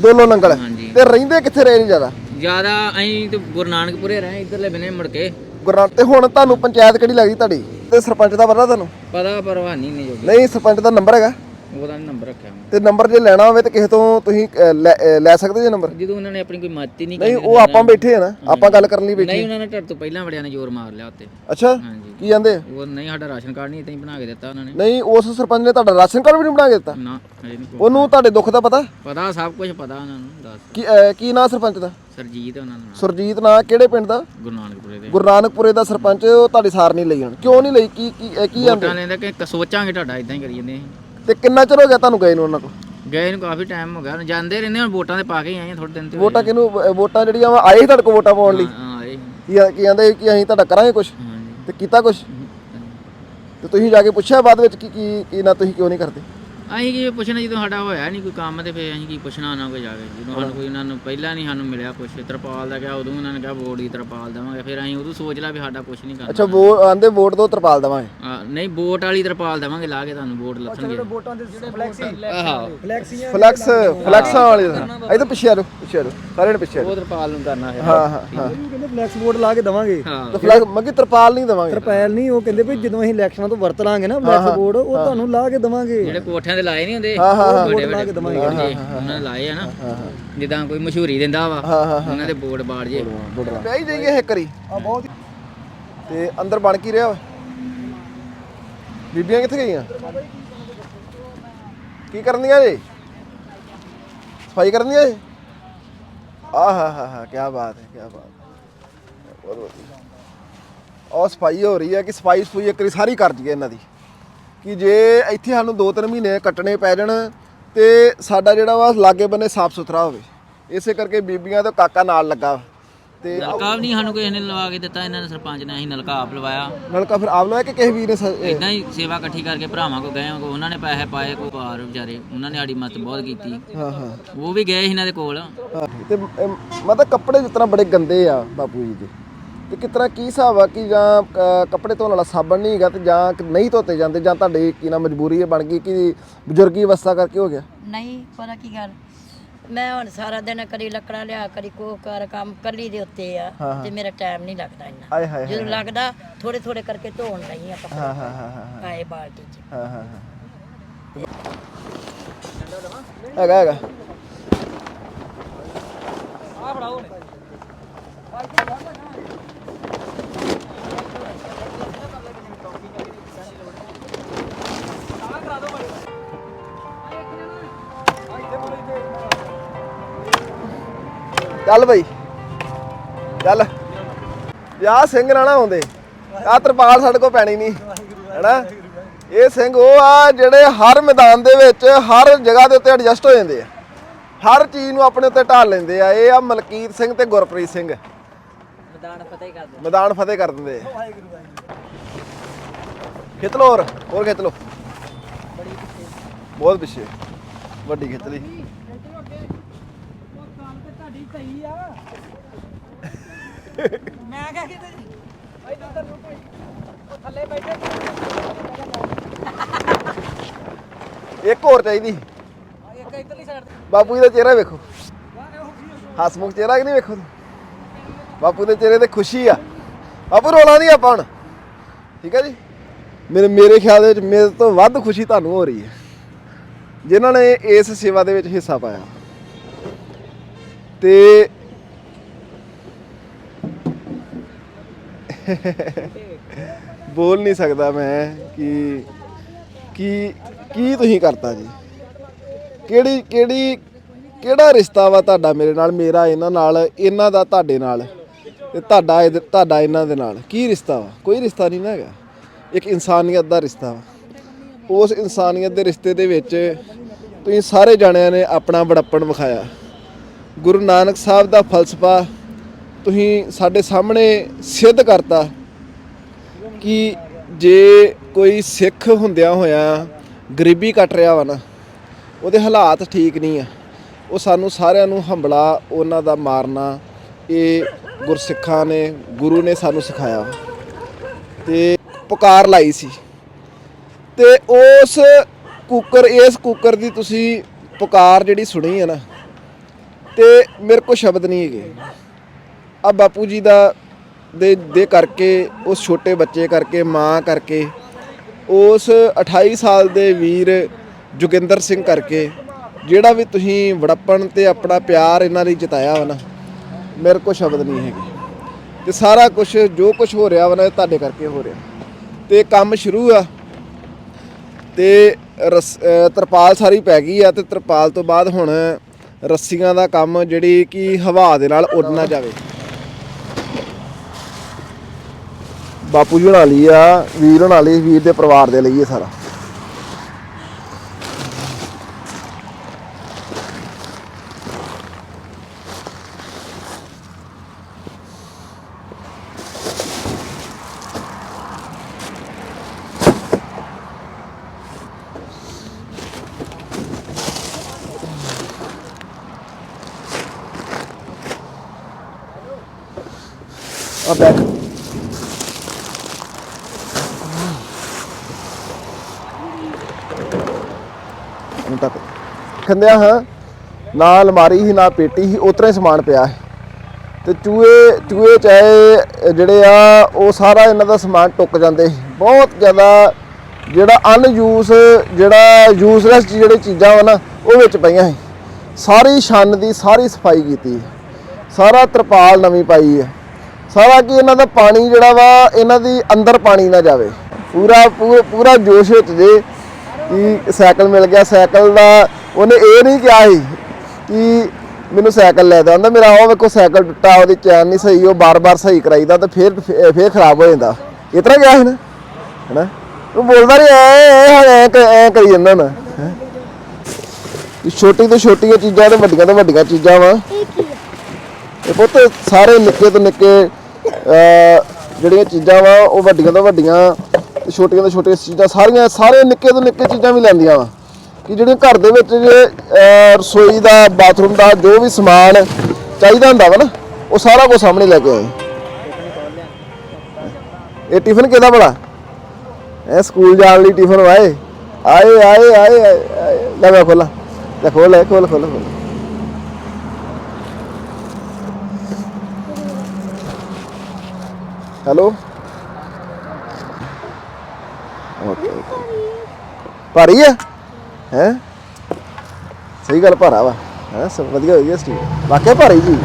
Speaker 1: ਦੋਲੋ ਲੰਗਲ।
Speaker 2: ਹਾਂਜੀ।
Speaker 1: ਤੇ ਰਹਿੰਦੇ ਕਿੱਥੇ ਰਹੇ ਨਹੀਂ ਜ਼ਿਆਦਾ?
Speaker 2: ਜ਼ਿਆਦਾ ਅਸੀਂ ਤੇ ਗੁਰੂ ਨਾਨਕਪੁਰੇ ਰਹੇ ਇਧਰਲੇ ਬਨੇ ਮੁੜ ਕੇ।
Speaker 1: ਗੁਰਾਂ ਤੇ ਹੁਣ ਤੁਹਾਨੂੰ ਪੰਚਾਇਤ ਕਿਹੜੀ ਲੱਗਦੀ ਤੁਹਾਡੀ? ਤੇ ਸਰਪੰਚ ਦਾ ਪਤਾ ਤੁਹਾਨੂੰ?
Speaker 2: ਪਤਾ ਪਰਵਾਨੀ ਨਹੀਂ ਜੋ
Speaker 1: ਨਹੀਂ ਸਰਪੰਚ ਦਾ ਨੰਬਰ ਹੈਗਾ।
Speaker 2: ਉਹਦਾ ਨੀ ਨੰਬਰ ਰੱਖਿਆ ਮੈਂ।
Speaker 1: ਤੇ ਨੰਬਰ ਜੇ ਲੈਣਾ ਹੋਵੇ ਤੇ ਕਿਸੇ ਤੋਂ ਤੁਸੀਂ ਅ, ਲੈ ਅ, ਲੈ ਸਕਦੇ ਜੇ ਨੰਬਰ?
Speaker 2: ਜਦੋਂ ਉਹਨਾਂ ਨੇ ਆਪਣੀ ਕੋਈ ਮਦਦ ਹੀ ਨਹੀਂ
Speaker 1: ਨਹੀਂ ਉਹ ਆਪਾਂ ਬੈਠੇ ਆ ਨਾ ਆਪਾਂ ਗੱਲ ਕਰਨ ਲਈ ਬੈਠੇ
Speaker 2: ਨਹੀਂ ਉਹਨਾਂ ਨੇ ਢੱਡ ਤੋਂ ਪਹਿਲਾਂ ਵੜਿਆ ਨੇ ਜ਼ੋਰ ਮਾਰ ਲਿਆ ਉੱਤੇ।
Speaker 1: ਅੱਛਾ
Speaker 2: ਹਾਂਜੀ।
Speaker 1: ਕੀ ਜਾਂਦੇ
Speaker 2: ਉਹ ਨਹੀਂ ਸਾਡਾ ਰਾਸ਼ਨ ਕਾਰਡ ਨਹੀਂ ਇਦਾਂ ਹੀ ਬਣਾ ਕੇ ਦਿੱਤਾ ਉਹਨਾਂ ਨੇ।
Speaker 1: ਨਹੀਂ ਉਸ ਸਰਪੰਚ ਨੇ ਤੁਹਾਡਾ ਰਾਸ਼ਨ ਕਾਰਡ ਵੀ ਨਹੀਂ ਬਣਾ ਕੇ ਦਿੱਤਾ?
Speaker 2: ਨਾ ਹਜੇ ਨਹੀਂ ਕੋਈ
Speaker 1: ਉਹਨੂੰ ਤੁਹਾਡੇ ਦੁੱਖ ਦਾ ਪਤਾ?
Speaker 2: ਪਤਾ ਸਭ ਕੁਝ ਪਤਾ ਉਹਨਾਂ ਨੂੰ ਦੱਸ।
Speaker 1: ਕੀ ਅ, ਕੀ ਨਾਂ ਸਰਪੰਚ ਦਾ?
Speaker 2: ਸਰਜੀਤ ਉਹਨਾਂ ਦਾ ਨਾਂ,
Speaker 1: ਸੁਰਜੀਤ ਨਾਂ ਕਿਹੜੇ ਪਿੰਡ ਦਾ?
Speaker 2: ਗੁਰੂ ਨਾਨਕਪੁਰੇ ਦੇ।
Speaker 1: ਗੁਰੂ ਨਾਨਕਪੁਰੇ ਦਾ ਸਰਪੰਚ ਉਹ ਤੁਹਾਡੀ ਸਾਰ ਨਹੀਂ ਲਈ ਹੁਣ। ਕਿਉਂ ਨਹੀਂ ਲਈ? ਕੀ ਕੀ ਅ, ਕੀ ਜਾਂਦੇ
Speaker 2: ਵੋਟਾਂ ਲੈਂਦੇ ਕਿ ਸੋਚਾਂਗੇ ਤੁਹਾਡਾ ਇਦਾਂ ਹੀ ਕਰੀ ਜਾਂਦੇ ਅਸੀਂ।
Speaker 1: ਤੇ ਕਿੰਨਾ ਚਿਰ ਹੋ ਗਿਆ ਤੁਹਾਨੂੰ ਗਏ ਨੂੰ ਉਹਨਾਂ ਕੋਲ?
Speaker 2: ਗਏ ਨੂੰ ਕਾਫੀ ਟਾਈਮ ਹੋ ਗਿਆ। ਜਾਂਦੇ ਰਹਿੰਦੇ ਹੁਣ ਵੋਟਾਂ ਦੇ ਪਾ ਕੇ ਹੀ ਆਏ ਥੋੜੇ ਦਿਨ ਤੇ ਹੋਏ।
Speaker 1: ਵੋਟਾਂ ਕਿਹਨੂੰ ਵੋਟਾਂ ਜਿਹੜੀਆਂ ਵਾ ਆਏ ਸੀ ਤੁਹਾਡੇ ਕੋਲ ਵੋਟਾਂ ਪਾਉਣ ਲਈ?
Speaker 2: ਹਾਂ ਆਏ
Speaker 1: ਕੀ ਕੀ ਕਹਿੰਦੇ ਕਿ ਅਸੀਂ ਤੁਹਾਡਾ ਕਰਾਂਗੇ ਕੁਝ
Speaker 2: ਹਾਂਜੀ।
Speaker 1: ਤੇ ਕੀਤਾ ਕੁਝ ਤੇ ਤੁਸੀਂ ਜਾ ਕੇ ਪੁੱਛਿਆ ਬਾਅਦ ਵਿੱਚ ਕਿ ਕੀ ਕੀ ਨਾ ਤੁਸੀਂ ਕਿਉਂ ਨਹੀਂ ਕਰਦੇ?
Speaker 2: ਅਸੀਂ ਕੀ ਪੁੱਛਣਾ ਜਦੋਂ ਸਾਡਾ ਹੋਇਆ ਨਹੀਂ ਕੋਈ ਕੰਮ ਤੇ ਫੇਰ ਅਸੀਂ ਕੀ ਪੁੱਛਣਾ ਉਹਨਾਂ ਕੋਲ ਜਾ ਕੇ? ਜਦੋਂ ਸਾਨੂੰ ਕੋਈ ਉਹਨਾਂ ਨੂੰ ਪਹਿਲਾਂ ਨਹੀਂ ਸਾਨੂੰ ਮਿਲਿਆ ਕੁਛ ਤਰਪਾਲ ਦਾ ਕਿਹਾ ਉਦੋਂ ਉਹਨਾਂ ਨੇ ਕਿਹਾ ਵੋਟ ਦੀ ਤਰਪਾਲ ਦੇਵਾਂਗੇ। ਫਿਰ ਅਸੀਂ ਉਦੋਂ ਸੋਚ ਲਿਆ ਵੀ ਸਾਡਾ ਕੁਛ ਨਹੀਂ ਕਰਨਾ।
Speaker 1: ਅੱਛਾ ਵੋ ਆਂਦੇ ਵੋਟ ਦੋ ਤਰਪਾਲ ਦਵਾਂਗੇ?
Speaker 2: ਨਹੀਂ ਵੋਟ ਵਾਲੀ ਤਰਪਾਲ ਦੇਵਾਂਗੇ ਲਾ ਕੇ ਤੁਹਾਨੂੰ ਵੋਟ ਲੱਥਣਗੇ।
Speaker 4: ਵੋਟਾਂ ਦੇ ਫਲੈਕਸੀ
Speaker 2: ਆਹੋ।
Speaker 4: ਫਲੈਕਸੀਆਂ
Speaker 1: ਫਲੈਕਸ ਫਲੈਕਸਾਂ ਵਾਲੇ ਇਧਰ ਪਿੱਛੇ ਆ ਜਾਓ ਪਿੱਛੇ ਆ ਜਾਓ ਸਾਰੇ ਨੇ ਪਿੱਛੇ ਆ ਜਾਓ
Speaker 2: ਉਹ ਤਰਪਾਲ ਨੂੰ ਕਰਨਾ ਹੈ।
Speaker 1: ਹਾਂ ਹਾਂ ਹਾਂ।
Speaker 4: ਕਹਿੰਦੇ ਫਲੈਕਸ ਵੋਟ ਲਾ ਕੇ ਦਵਾਂਗੇ।
Speaker 1: ਤੇ ਫਲੈਕਸ ਮੱਗੀ ਤਰਪਾਲ ਨਹੀਂ ਦਵਾਂਗੇ।
Speaker 4: ਤਰਪੈਲ ਨਹੀਂ ਉਹ ਕਹਿੰਦੇ ਵੀ ਜਦੋਂ ਅਸੀਂ ਇਲੈਕਸ਼ਨਾਂ ਤੋਂ ਵਰਤ ਲਾਂਗੇ ਨਾ ਫਲੈਕਸ ਵੋਟ ਉਹ ਤੁਹਾਨੂੰ ਲਾ ਕੇ ਦਵਾਂਗੇ।
Speaker 2: ਜਿਹੜੇ ਕੋਠਿਆਂ ਤੇ ਲਾਏ ਨਹੀਂ ਹੁੰਦੇ।
Speaker 1: ਹਾਂ, ਹਾਂ,
Speaker 2: ਉਹ ਵੱਡੇ
Speaker 4: ਲਾ ਕੇ
Speaker 2: ਵੱਡੇ
Speaker 4: ਦੇਵਾਂਗੇ।
Speaker 2: ਬੋਰਡ ਉਹਨਾਂ ਨੇ ਲਾਏ ਆ ਨਾ ਜਿੱਦਾਂ ਕੋਈ ਮਸ਼ਹੂਰੀ ਦਿੰਦਾ ਵਾ
Speaker 1: ਹਾਂ ਹਾਂ
Speaker 2: ਉਹਨਾਂ ਦੇ ਬੋਰਡ ਬਾੜ ਜੇ।
Speaker 1: ਬਹਿ ਹੀ ਜਾਈਏ ਇੱਕ ਕਰੀ
Speaker 4: ਆ ਬਹੁਤ।
Speaker 1: ਤੇ ਅੰਦਰ ਬਣ ਕੀ ਰਿਹਾ ਵਾ? ਬੀਬੀਆਂ ਕਿੱਥੇ ਗਈਆਂ? ਕੀ ਕਰਨੀਆਂ ਜੀ? ਸਫ਼ਾਈ ਕਰਨੀਆਂ ਜੀ? ਆਹ ਹਾ ਹਾ ਹਾ ਕੀ ਬਾਤ ਹੈ ਕੀ ਬਾਤ ਹੈ। ਬਹੁਤ ਵਧੀਆ। ਉਹ ਸਫ਼ਾਈ ਹੋ ਰਹੀ ਹੈ ਕਿ ਸਫ਼ਾਈ ਸਫੂਈ ਇੱਕ ਵਾਰੀ ਸਾਰੀ ਕਰ ਦਈਏ ਇਹਨਾਂ ਦੀ। ਕਿ ਜੇ ਇੱਥੇ ਸਾਨੂੰ 2-3 ਮਹੀਨੇ ਕੱਟਣੇ ਪੈ ਜਾਣ ਤੇ ਸਾਡਾ ਜਿਹੜਾ ਵਾ ਲਾਗੇ ਬੰਨੇ ਸਾਫ਼ ਸੁਥਰਾ ਹੋਵੇ। ਇਸੇ ਕਰਕੇ ਬੀਬੀਆਂ ਤੇ ਕਾਕਾ ਨਾਲ ਲੱਗਾ। ਤੇ
Speaker 2: ਨਲਕਾ ਵੀ ਨਹੀਂ ਸਾਨੂੰ ਕਿਸੇ ਨੇ ਲਵਾ ਕੇ ਦਿੱਤਾ ਇਹਨਾਂ ਨੇ ਸਰਪੰਚ ਨੇ ਅਸੀਂ ਨਲਕਾ ਆਪ ਲਵਾਇਆ।
Speaker 1: ਨਲਕਾ ਫਿਰ ਆਪ ਲਵਾਇਆ ਕਿ ਕਿਸੇ ਵੀਰ ਨੇ
Speaker 2: ਇਦਾਂ ਹੀ ਸੇਵਾ ਇਕੱਠੀ ਕਰਕੇ ਭਰਾਵਾਂ ਕੋ ਗਏ ਕੋ ਉਹਨਾਂ ਨੇ ਪੈਸੇ ਪਾਏ ਕੋ ਪਾਰ ਵਿਚਾਰੇ ਉਹਨਾਂ ਨੇ ਸਾਡੀ ਮਦਦ ਬਹੁਤ ਕੀਤੀ।
Speaker 1: ਹਾਂ ਹਾਂ।
Speaker 2: ਉਹ ਵੀ ਗਏ ਇਹਨਾਂ ਦੇ ਕੋਲ।
Speaker 1: ਤੇ ਮਤਲਬ ਕੱਪੜੇ ਜਿਸ ਤਰ੍ਹਾਂ ਬੜੇ ਗੰਦੇ ਆ ਬਾਪੂ ਜੀ ਦੇ। ਤੇ ਕਿਸ ਤਰ੍ਹਾਂ ਕੀ ਹਿਸਾਬ ਆ ਕਿ ਜਾਂ ਅ, ਕੱਪੜੇ ਧੋਣ ਵਾਲਾ ਸਾਬਣ ਨਹੀਂ ਹੈਗਾ ਤੇ ਜਾਂ ਕਿ ਨਹੀਂ ਧੋਤੇ ਜਾਂਦੇ ਜਾਂ ਤੁਹਾਡੀ ਕੀ ਨਾ ਮਜਬੂਰੀ ਹੈ ਬਣ ਗਈ ਕਿ ਬਜ਼ੁਰਗੀ ਅਵਸਥਾ ਕਰਕੇ ਹੋ ਗਿਆ?
Speaker 3: ਨਹੀਂ ਪਤਾ ਕੀ ਗੱਲ? ਮੈਂ ਹੁਣ ਸਾਰਾ ਦਿਨ ਕਦੀ ਲੱਕੜਾਂ ਲਿਆ ਕਦੀ ਕੋ ਕਰ ਕੰਮ ਕੱਲੀ ਦੇ ਉੱਤੇ ਆ ਤੇ ਮੇਰਾ ਟਾਈਮ ਨਹੀਂ ਲੱਗਦਾ ਇੰਨਾ।
Speaker 1: ਆਏ ਹਾਏ
Speaker 3: ਜਦੋਂ ਲੱਗਦਾ ਥੋੜੇ ਥੋੜੇ ਕਰਕੇ ਧੋਣ ਲਈ ਆ ਕੱਪੜੇ।
Speaker 1: ਹਾਂ ਹਾਂ ਹਾਂ ਹਾਂ
Speaker 3: ਆਏ ਬਾਲਟੀ 'ਚ।
Speaker 1: ਹਾਂ ਹਾਂ ਹੈਗਾ ਹੈਗਾ। ਚੱਲ ਬਈ। ਚੱਲ। ਵਿਆਹ ਸਿੰਘ ਨਾ ਆਉਂਦੇ। ਆ ਤਰਪਾਲ ਸਾਡੇ ਕੋਲ ਪੈਣੀ ਨਹੀਂ। ਹੈਨਾ? ਇਹ ਸਿੰਘ ਉਹ ਆ ਜਿਹੜੇ ਹਰ ਮੈਦਾਨ ਦੇ ਵਿੱਚ ਹਰ ਜਗ੍ਹਾ ਦੇ ਉੱਤੇ ਐਡਜਸਟ ਹੋ ਜਾਂਦੇ ਆ। ਹਰ ਚੀਜ਼ ਨੂੰ ਆਪਣੇ ਉੱਤੇ ਢਾਲ ਲੈਂਦੇ ਆ। ਇਹ ਆ ਮਲਕੀਤ ਸਿੰਘ ਤੇ ਗੁਰਪ੍ਰੀਤ ਸਿੰਘ। ਮੈਦਾਨ ਫਤਿਹ ਕਰ ਦਿੰਦੇ। ਮੈਦਾਨ ਫਤਿਹ ਕਰ ਦਿੰਦੇ ਆ। ਖਿੱਚ ਲੋ ਹੋਰ। ਹੋਰ ਖਿੱਚ ਲੋ ਬਹੁਤ ਪਿੱਛੇ। ਵੱਡੀ ਖਿੱਚ ਲਈ।
Speaker 4: ਮੈਂ ਕਿਹਾ ਕਿ ਇਧਰ ਥੱਲੇ ਬੈਠੇ।
Speaker 1: ਇੱਕ ਹੋਰ ਚਾਹੀਦੀ।
Speaker 4: ਇੱਕ ਇਧਰਲੀ ਸਾਈਡ
Speaker 1: ਬਾਪੂ ਜੀ ਦਾ ਚਿਹਰਾ ਵੇਖੋ। ਹਸਮੁਖ ਚਿਹਰਾ ਕਿ ਨਹੀਂ ਵੇਖੋ? ਬਾਪੂ ਦੇ ਚਿਹਰੇ ਤੇ ਖੁਸ਼ੀ ਆ। ਬਾਪੂ ਰੋਣਾ ਨਹੀਂ ਆਪਾਂ ਹੁਣ। ਠੀਕ ਹੈ ਜੀ? ਮੇਰੇ ਮੇਰੇ ਖਿਆਲ ਦੇ ਵਿੱਚ ਮੇਰੇ ਤੋਂ ਵੱਧ ਖੁਸ਼ੀ ਤੁਹਾਨੂੰ ਹੋ ਰਹੀ ਹੈ। ਜਿਨ੍ਹਾਂ ਨੇ ਇਸ ਸੇਵਾ ਦੇ ਵਿੱਚ ਹਿੱਸਾ ਪਾਇਆ। ਤੇ ਬੋਲ ਨਹੀਂ ਸਕਦਾ ਮੈਂ ਕਿ ਕੀ ਕੀ ਤੁਸੀਂ ਕਰਤਾ ਜੀ? ਕਿਹੜੀ ਕਿਹੜੀ ਕਿਹੜਾ ਰਿਸ਼ਤਾ ਵਾ ਤੁਹਾਡਾ ਮੇਰੇ ਨਾਲ, ਮੇਰਾ ਇਹਨਾਂ ਨਾਲ, ਇਹਨਾਂ ਦਾ ਤੁਹਾਡੇ ਨਾਲ ਤੇ ਤੁਹਾਡਾ ਇਹਦੇ- ਤੁਹਾਡਾ ਇਹਨਾਂ ਦੇ ਨਾਲ? ਕੀ ਰਿਸ਼ਤਾ ਵਾ? ਕੋਈ ਰਿਸ਼ਤਾ ਨਹੀਂ ਨਾ ਹੈਗਾ। ਇੱਕ ਇਨਸਾਨੀਅਤ ਦਾ ਰਿਸ਼ਤਾ ਵਾ। ਉਸ ਇਨਸਾਨੀਅਤ ਦੇ ਰਿਸ਼ਤੇ ਦੇ ਵਿੱਚ ਤੁਸੀਂ ਸਾਰੇ ਜਾਣਿਆਂ ਨੇ ਆਪਣਾ ਬੜੱਪਣ ਵਿਖਾਇਆ। ਗੁਰੂ ਨਾਨਕ ਸਾਹਿਬ ਦਾ ਫਲਸਫਾ ਤੁਸੀਂ ਸਾਡੇ ਸਾਹਮਣੇ ਸਿੱਧ ਕਰਤਾ ਕਿ ਜੇ ਕੋਈ ਸਿੱਖ ਹੁੰਦਿਆਂ ਹੋਇਆ ਗਰੀਬੀ ਕੱਟ ਰਿਹਾ ਵਾ ਨਾ, ਉਹਦੇ ਹਾਲਾਤ ਠੀਕ ਨਹੀਂ ਆ। ਉਹ ਸਾਨੂੰ ਸਾਰਿਆਂ ਨੂੰ ਹੰਬਲਾ ਉਹਨਾਂ ਦਾ ਮਾਰਨਾ, ਇਹ ਗੁਰਸਿੱਖਾਂ ਨੇ, ਗੁਰੂ ਨੇ ਸਾਨੂੰ ਸਿਖਾਇਆ ਵਾ। ਤੇ ਪੁਕਾਰ ਲਾਈ ਸੀ। ਤੇ ਉਸ ਕੁੱਕਰ, ਇਸ ਕੁੱਕਰ ਦੀ ਤੁਸੀਂ ਪੁਕਾਰ ਜਿਹੜੀ ਸੁਣੀ ਹੈ ਨਾ, ਤੇ ਮੇਰੇ ਕੋਲ ਸ਼ਬਦ ਨਹੀਂ ਹੈਗੇ। ਆ ਬਾਪੂ ਜੀ ਦਾ ਦੇ ਦੇ ਕਰਕੇ, ਉਸ ਛੋਟੇ ਬੱਚੇ ਕਰਕੇ, ਮਾਂ ਕਰਕੇ, ਉਸ 28 ਸਾਲ ਦੇ ਵੀਰ ਜੋਗਿੰਦਰ ਸਿੰਘ ਕਰਕੇ, ਜਿਹੜਾ ਵੀ ਤੁਸੀਂ ਵੜੱਪਣ ਤੇ ਆਪਣਾ ਪਿਆਰ ਇਹਨਾਂ ਲਈ ਜਤਾਇਆ ਵਾ ਨਾ, ਮੇਰੇ ਕੋਲ ਸ਼ਬਦ ਨਹੀਂ ਹੈਗੇ। ਤੇ ਸਾਰਾ ਕੁਝ ਜੋ ਕੁਝ ਹੋ ਰਿਹਾ ਵਾ ਨਾ, ਇਹ ਤੁਹਾਡੇ ਕਰਕੇ ਹੋ ਰਿਹਾ। ਤੇ ਕੰਮ ਸ਼ੁਰੂ ਆ। ਤੇ ਰਸ- ਤਰਪਾਲ ਸਾਰੀ ਪੈ ਗਈ ਆ, ਤੇ ਤਰਪਾਲ ਤੋਂ ਬਾਅਦ ਹੁਣ ਰੱਸੀਆਂ ਦਾ ਕੰਮ, ਜਿਹੜੀ ਕਿ ਹਵਾ ਦੇ ਨਾਲ ਉੱਡ ਨਾ ਜਾਵੇ। ਬਾਪੂ ਜੀ ਬਣਾ ਲਈ ਆ, ਵੀਰ ਬਣਾ ਲਈ, ਵੀਰ ਦੇ ਪਰਿਵਾਰ ਦੇ ਲਈ ਇਹ ਸਾਰਾ ਆ ਬੈਕ ਹੁਣ ਤੱਕ। ਖੰਦਿਆ ਹਾਂ, ਨਾ ਅਲਮਾਰੀ ਹੀ, ਨਾ ਪੇਟੀ ਹੀ ਉਤਰਾ ਹੀ ਸਮਾਨ ਪਿਆ ਹੈ। ਤੇ ਚੂਹੇ ਚੂਹੇ ਚਾਹੇ ਜਿਹੜੇ ਆ, ਉਹ ਸਾਰਾ ਇਹਨਾਂ ਦਾ ਸਮਾਨ ਟੁੱਕ ਜਾਂਦੇ ਸੀ। ਬਹੁਤ ਜ਼ਿਆਦਾ ਜਿਹੜਾ ਅਨਯੂਸ ਜਿਹੜਾ ਯੂਸਲੈਸ ਜਿਹੜੇ ਚੀਜ਼ਾਂ ਵਾ ਨਾ, ਉਹ ਵਿੱਚ ਪਈਆਂ ਸੀ। ਸਾਰੀ ਛੰਨ ਦੀ, ਸਾਰੀ ਸਫ਼ਾਈ ਕੀਤੀ ਸਾਰਾ ਤਰਪਾਲ ਨਵੀਂ ਪਾਈ ਹੈ। ਸਾਰਾ ਕੀ ਇਹਨਾਂ ਦਾ ਪਾਣੀ ਜਿਹੜਾ ਵਾ, ਇਹਨਾਂ ਦੀ ਅੰਦਰ ਪਾਣੀ ਨਾ ਜਾਵੇ। ਪੂਰਾ ਪੂ- ਪੂਰਾ ਜੋਸ਼ ਵਿੱਚ ਜੇ ਕਿ ਸਾਈਕਲ ਮਿਲ ਗਿਆ, ਸਾਈਕਲ ਦਾ ਉਹਨੇ ਇਹ ਨਹੀਂ ਕਿਹਾ ਸੀ ਕਿ ਮੈਨੂੰ ਸਾਈਕਲ ਲੈ ਦੇ ਆਂਦਾ ਮੇਰਾ ਉਹ ਵੇਖੋ ਸਾਈਕਲ ਟੁੱਟਾ, ਉਹਦੀ ਚੈਨ ਨਹੀਂ ਸਹੀ, ਉਹ ਬਾਰ-ਬਾਰ ਸਹੀ ਕਰਾਈਦਾ ਤਾਂ ਫਿਰ ਫਿਰ ਖਰਾਬ ਹੋ ਜਾਂਦਾ। ਇਸ ਤਰ੍ਹਾਂ ਗਿਆ ਸੀ ਨਾ, ਹੈਨਾ? ਉਹ ਬੋਲਦਾ ਨਹੀਂ ਐ ਐ ਐ ਐ ਕਰੀ ਜਾਂਦਾ ਨਾ ਹੈਂ। ਛੋਟੀ ਤੋਂ ਛੋਟੀਆਂ ਚੀਜ਼ਾਂ ਤੇ ਵੱਡੀਆਂ ਤੋਂ ਵੱਡੀਆਂ ਚੀਜ਼ਾਂ ਵਾ। ਇਹ ਪੁੱਤ ਸਾਰੇ ਨਿੱਕੇ ਤੋਂ ਨਿੱਕੇ ਜਿਹੜੀਆਂ ਚੀਜ਼ਾਂ ਵਾ, ਉਹ ਵੱਡੀਆਂ ਤੋਂ ਵੱਡੀਆਂ ਛੋਟੀਆਂ ਤੋਂ ਛੋਟੀਆਂ ਚੀਜ਼ਾਂ, ਸਾਰੀਆਂ ਸਾਰੇ ਨਿੱਕੇ ਤੋਂ ਨਿੱਕੇ ਚੀਜ਼ਾਂ ਵੀ ਲੈਂਦੀਆਂ ਵਾ। ਕਿ ਜਿਹੜੇ ਘਰ ਦੇ ਵਿੱਚ ਜੇ ਰਸੋਈ ਦਾ, ਬਾਥਰੂਮ ਦਾ, ਜੋ ਵੀ ਸਮਾਨ ਚਾਹੀਦਾ ਹੁੰਦਾ ਵਾ ਨਾ, ਉਹ ਸਾਰਾ ਕੁਝ ਸਾਹਮਣੇ ਲੈ ਕੇ ਆਏ। ਇਹ ਟਿਫਨ ਕਿਹਦਾ ਬੜਾ? ਇਹ ਸਕੂਲ ਜਾਣ ਲਈ ਟਿਫਨ ਵਾਏ ਆਏ ਆਏ ਆਏ ਲੈ ਮੈਂ ਖੋਲਾ ਲੈ। ਖੋਲ ਖੋਲ ਖੋਲ ਖੋਲ। ਹੈਲੋ? ਓਕੇ ਭਾਰੀ ਹੈ ਹੈ? ਸਹੀ ਗੱਲ, ਭਾਰਾ ਵਾ। ਹੈ? ਸਭ ਵਧੀਆ ਹੋਈ ਹੈ ਸਟੀਲ। ਵਾਕਿਆ ਭਾਰੀ ਜੀ।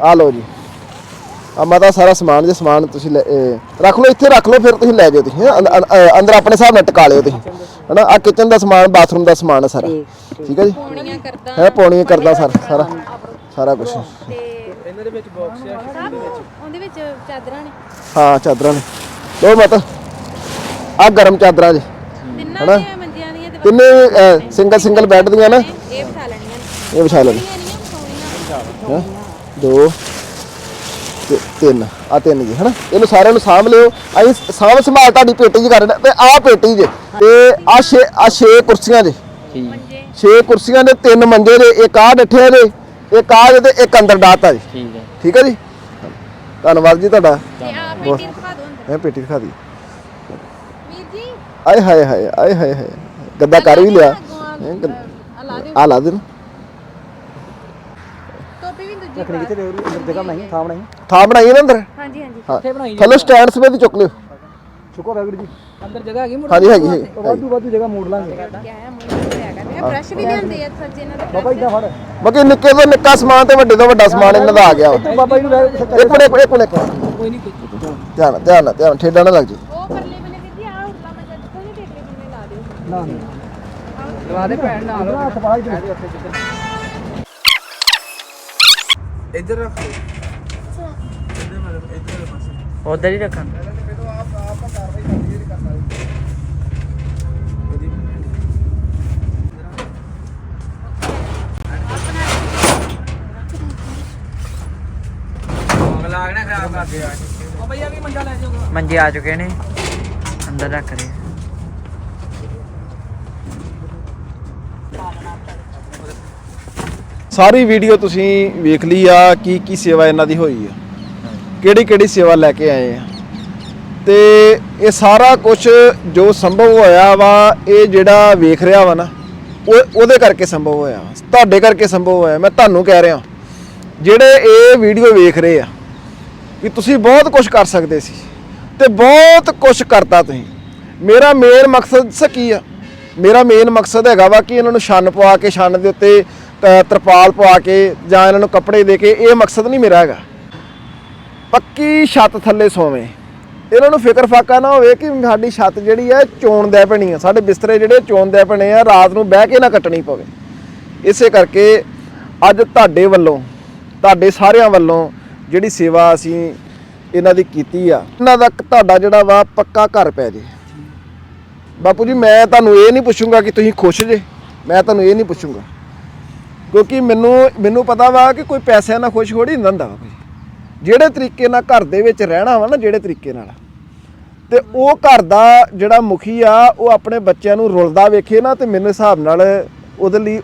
Speaker 1: ਆ ਲਓ ਜੀ। ਆ ਮਾਤਾ ਸਾਰਾ ਸਮਾਨ ਜੇ ਸਮਾਨ ਤੁਸੀਂ ਰੱਖ ਲਓ ਇੱਥੇ ਰੱਖ ਲਓ ਫਿਰ ਤੁਸੀਂ ਲੈ ਜਾਓ ਤੁਸੀਂ ਅੰਦਰ ਆਪਣੇ ਹਿਸਾਬ ਟਿਕਾ ਲਿਓ ਤੁਸੀਂ ਹਨਾ? ਆ ਕਿਚਨ ਦਾ ਸਮਾਨ ਬਾਥਰੂਮ ਦਾ ਸਮਾਨ ਸਾਰਾ। ਠੀਕ ਹੈ ਜੀ? ਹੈ ਪੌਣੀਆਂ ਕਰਦਾ ਸਾਰਾ ਸਾਰਾ ਸਾਰਾ ਕੁਝ
Speaker 5: ਤੇ
Speaker 1: ਹਾਂ ਚਾਦਰਾਂ ਨੇ। ਲਓ ਮਾਤਾ ਆ ਗਰਮ ਚਾਦਰਾਂ ਜੀ
Speaker 5: ਤਿੰਨਾਂ ਦੀਆਂ ਦੀਆਂ
Speaker 1: ਸਿੰਗਲ ਸਿੰਗਲ ਬੈੱਡ ਦੀਆਂ ਨਾ?
Speaker 5: ਇਹ ਵਿਛਾ ਲੈਣੀਆਂ
Speaker 1: ਇਹ ਵਿਛਾ ਲੈਣ
Speaker 5: ਇਹ
Speaker 1: 2 ਤਿੰਨ। ਆ ਤਿੰਨ ਜੀ ਹਨਾ? ਇਹਨੂੰ ਸਾਰਿਆਂ ਨੂੰ ਸਾਂਭ ਲਿਓ। ਅਸੀਂ ਸਾਂਭ ਸੰਭਾਲ ਤੁਹਾਡੀ ਪੇਟੀ ਜੀ ਕਰਨਾ ਤੇ ਆਹ ਪੇਟੀ ਜੇ। ਤੇ ਆ ਛੇ ਆ ਛੇ ਕੁਰਸੀਆਂ ਜੇ। ਛੇ ਕੁਰਸੀਆਂ ਦੇ ਤਿੰਨ ਮੰਜੇ ਦੇ ਇੱਕ ਆ ਡੱਠੇ ਦੇ ਇੱਕ ਆ ਦੇ ਤੇ ਇੱਕ ਅੰਦਰ ਡਾਤਾ ਜੀ।
Speaker 2: ਠੀਕ ਹੈ।
Speaker 1: ਠੀਕ ਹੈ ਜੀ? ਧੰਨਵਾਦ ਜੀ ਤੁਹਾਡਾ।
Speaker 5: ਪੇਟੀ
Speaker 1: ਮੈਂ ਪੇਟੀ ਦਿਖਾ ਦੀ। ਆਏ ਹਾਏ ਹਾਏ ਆਏ ਹਾਏ ਹਾਏ। ਗੱਦਾ ਕਰ ਵੀ ਲਿਆ।
Speaker 5: ਆ ਲਾ
Speaker 1: ਦੇ
Speaker 4: ਰੱਖਣੀ ਕਿਤੇ ਅੰਦਰ ਜਗ੍ਹਾ ਬਣਾਈ ਥਾਂ ਬਣਾਈ?
Speaker 1: ਥਾਂ ਬਣਾਈ ਹੈ ਨਾ ਅੰਦਰ?
Speaker 5: ਹਾਂਜੀ ਹਾਂਜੀ।
Speaker 1: ਹਾਂ।
Speaker 4: ਕਿੱਥੇ ਬਣਾਈ
Speaker 1: ਥੱਲੇ ਸਟੈਂਡ ਸਮੇਤ ਚੁੱਕ ਲਿਓ।
Speaker 4: ਸ਼ੁਕਰ ਹੈ ਵੀਰ ਜੀ।
Speaker 6: ਅੰਦਰ ਜਗ੍ਹਾ ਹੈਗੀ
Speaker 1: ਹਾਂਜੀ ਹੈਗੀ ਹੈਗੀ।
Speaker 4: ਵਾਧੂ ਵਾਧੂ ਜਗ੍ਹਾ ਮੋੜ ਲਾਂਗੇ।
Speaker 5: ਕਿਆ ਹੈ ਮੂੰਹ ਤੇ ਹੈਗਾ। ਤੇ ਬ੍ਰਸ਼ ਵੀ ਲਿਆਂਦੇ ਆ ਸੱਜੇ ਇਹਨਾਂ ਦੇ
Speaker 4: ਬਾਬਾ ਇਦਾਂ ਫੜ।
Speaker 1: ਬਾਕੀ ਨਿੱਕੇ ਤੋਂ ਨਿੱਕਾ ਸਮਾਨ ਤੇ ਵੱਡੇ ਤੋਂ ਵੱਡਾ ਸਮਾਨ ਇਹਨਾਂ ਦਾ ਆ ਗਿਆ ਵਾ।
Speaker 4: ਤੂੰ ਬਾਬਾ ਜੀ ਨੂੰ ਲੈ ਕੇ
Speaker 1: ਇੱਕ ਮਿੰਟ ਇੱਕ ਮਿੰਟ, ਇੱਕ ਮਿੰਟ।
Speaker 6: ਕੋਈ ਨਹੀਂ ਕੋਈ
Speaker 1: ਧਿਆਨ ਧਿਆਨ ਨਾਲ, ਧਿਆਨ ਠੇਡਾ ਨਾ ਲੱਗ ਜੀ।
Speaker 5: ਉਹ ਪਰਲੇ ਬਨੇ ਵੀਰ ਜੀ ਆ ਉਰਲਾ ਮੈਂ ਜਦ ਕੋਈ ਟੇਕਲੇ ਬੰਨੇ ਲਾ ਦਿਓ।
Speaker 4: ਨਾ ਨਾ।
Speaker 6: ਦਵਾ ਦੇ ਭੈਣ ਨਾਲ।
Speaker 4: ਹੱਥ ਪਾ ਇੱਧਰ
Speaker 6: ਇੱਧਰ ਰੱਖ ਉਧਰ ਹੀ ਰੱਖਾਂ। ਲੱਗਣਾ ਖਰਾਬ ਕਰ ਦਿਆ ਉਹ ਭਈਆ ਕੀ ਮੰਜਾ ਲੈ ਜਾਊਗਾ। ਮੰਜੇ ਆ ਚੁੱਕੇ ਨੇ। ਅੰਦਰ ਰੱਖ ਰਹੇ
Speaker 1: ਸਾਰੀ ਵੀਡੀਓ ਤੁਸੀਂ ਵੇਖ ਲਈ ਆ, ਕੀ ਕੀ ਸੇਵਾ ਇਹਨਾਂ ਦੀ ਹੋਈ ਆ। ਕਿਹੜੀ ਕਿਹੜੀ ਸੇਵਾ ਲੈ ਕੇ ਆਏ ਆ। ਤੇ ਇਹ ਸਾਰਾ ਕੁਝ ਜੋ ਸੰਭਵ ਹੋਇਆ ਵਾ, ਇਹ ਜਿਹੜਾ ਵੇਖ ਰਿਹਾ ਵਾ ਨਾ, ਉਹ ਉਹਦੇ ਕਰਕੇ ਸੰਭਵ ਹੋਇਆ ਤੁਹਾਡੇ ਕਰਕੇ ਸੰਭਵ ਹੋਇਆ, ਮੈਂ ਤੁਹਾਨੂੰ ਕਹਿ ਰਿਹਾ। ਜਿਹੜੇ ਇਹ ਵੀਡੀਓ ਵੇਖ ਰਹੇ ਆ, ਵੀ ਤੁਸੀਂ ਬਹੁਤ ਕੁਝ ਕਰ ਸਕਦੇ ਸੀ ਤੇ ਬਹੁਤ ਕੁਝ ਕਰਤਾ ਤੁਸੀਂ। ਮੇਰਾ ਮੇਨ ਮਕਸਦ ਸ ਕੀ ਆ? ਮੇਰਾ ਮੇਨ ਮਕਸਦ ਹੈਗਾ ਵਾ ਕਿ ਇਹਨਾਂ ਨੂੰ ਛੰਨ ਪਵਾ ਕੇ, ਛੰਨ ਦੇ ਉੱਤੇ ਤਰਪਾਲ ਪਵਾ ਕੇ ਜਾਂ ਇਹਨਾਂ ਨੂੰ ਕੱਪੜੇ ਦੇ ਕੇ, ਇਹ ਮਕਸਦ ਨਹੀਂ ਮੇਰਾ ਹੈਗਾ। ਪੱਕੀ ਛੱਤ ਥੱਲੇ ਸੋਵੇਂ। ਇਹਨਾਂ ਨੂੰ ਫਿਕਰ ਫਾਕਾ ਨਾ ਹੋਵੇ ਕਿ ਸਾਡੀ ਛੱਤ ਜਿਹੜੀ ਹੈ ਚੋਣ ਚੋਣਦਿਆ ਪੈਣੀ ਆ। ਸਾਡੇ ਬਿਸਤਰੇ ਜਿਹੜੇ ਚੋਣ ਚੋਣਦਿਆ ਪੈਣੇ ਆ, ਰਾਤ ਨੂੰ ਬਹਿ ਕੇ ਨਾ ਕੱਟਣੀ ਪਵੇ। ਇਸੇ ਕਰਕੇ ਅੱਜ ਤੁਹਾਡੇ ਵੱਲੋਂ, ਤੁਹਾਡੇ ਸਾਰਿਆਂ ਵੱਲੋਂ ਜਿਹੜੀ ਸੇਵਾ ਅਸੀਂ ਇਹਨਾਂ ਦੀ ਕੀਤੀ ਆ, ਇਹਨਾਂ ਦਾ ਤੁਹਾਡਾ ਜਿਹੜਾ ਵਾ ਪੱਕਾ ਘਰ ਪੈ ਜੇ। ਬਾਪੂ ਜੀ, ਮੈਂ ਤੁਹਾਨੂੰ ਇਹ ਨਹੀਂ ਪੁੱਛੂੰਗਾ ਕਿ ਤੁਸੀਂ ਖੁਸ਼ ਜੇ। ਮੈਂ ਤੁਹਾਨੂੰ ਇਹ ਨਹੀਂ ਪੁੱਛੂੰਗਾ। ਕਿਉਂਕਿ ਮੈਨੂੰ ਮੈਨੂੰ ਪਤਾ ਵਾ ਕਿ ਕੋਈ ਪੈਸਿਆਂ ਨਾਲ ਖੁਸ਼ ਥੋੜੀ ਹੁੰਦਾ ਹੁੰਦਾ ਕੋਈ। ਜਿਹੜੇ ਤਰੀਕੇ ਨਾਲ ਘਰ ਦੇ ਵਿੱਚ ਰਹਿਣਾ ਵਾ ਨਾ ਜਿਹੜੇ ਤਰੀਕੇ ਨਾਲ। ਤੇ ਉਹ ਘਰ ਦਾ ਜਿਹੜਾ ਮੁਖੀ ਆ ਉਹ ਆਪਣੇ ਬੱਚਿਆਂ ਨੂੰ ਰੁਲਦਾ ਵੇਖੇ ਨਾ ਤੇ ਮੇਰੇ ਹਿਸਾਬ ਨਾਲ ਉਹਦੇ ਲਈ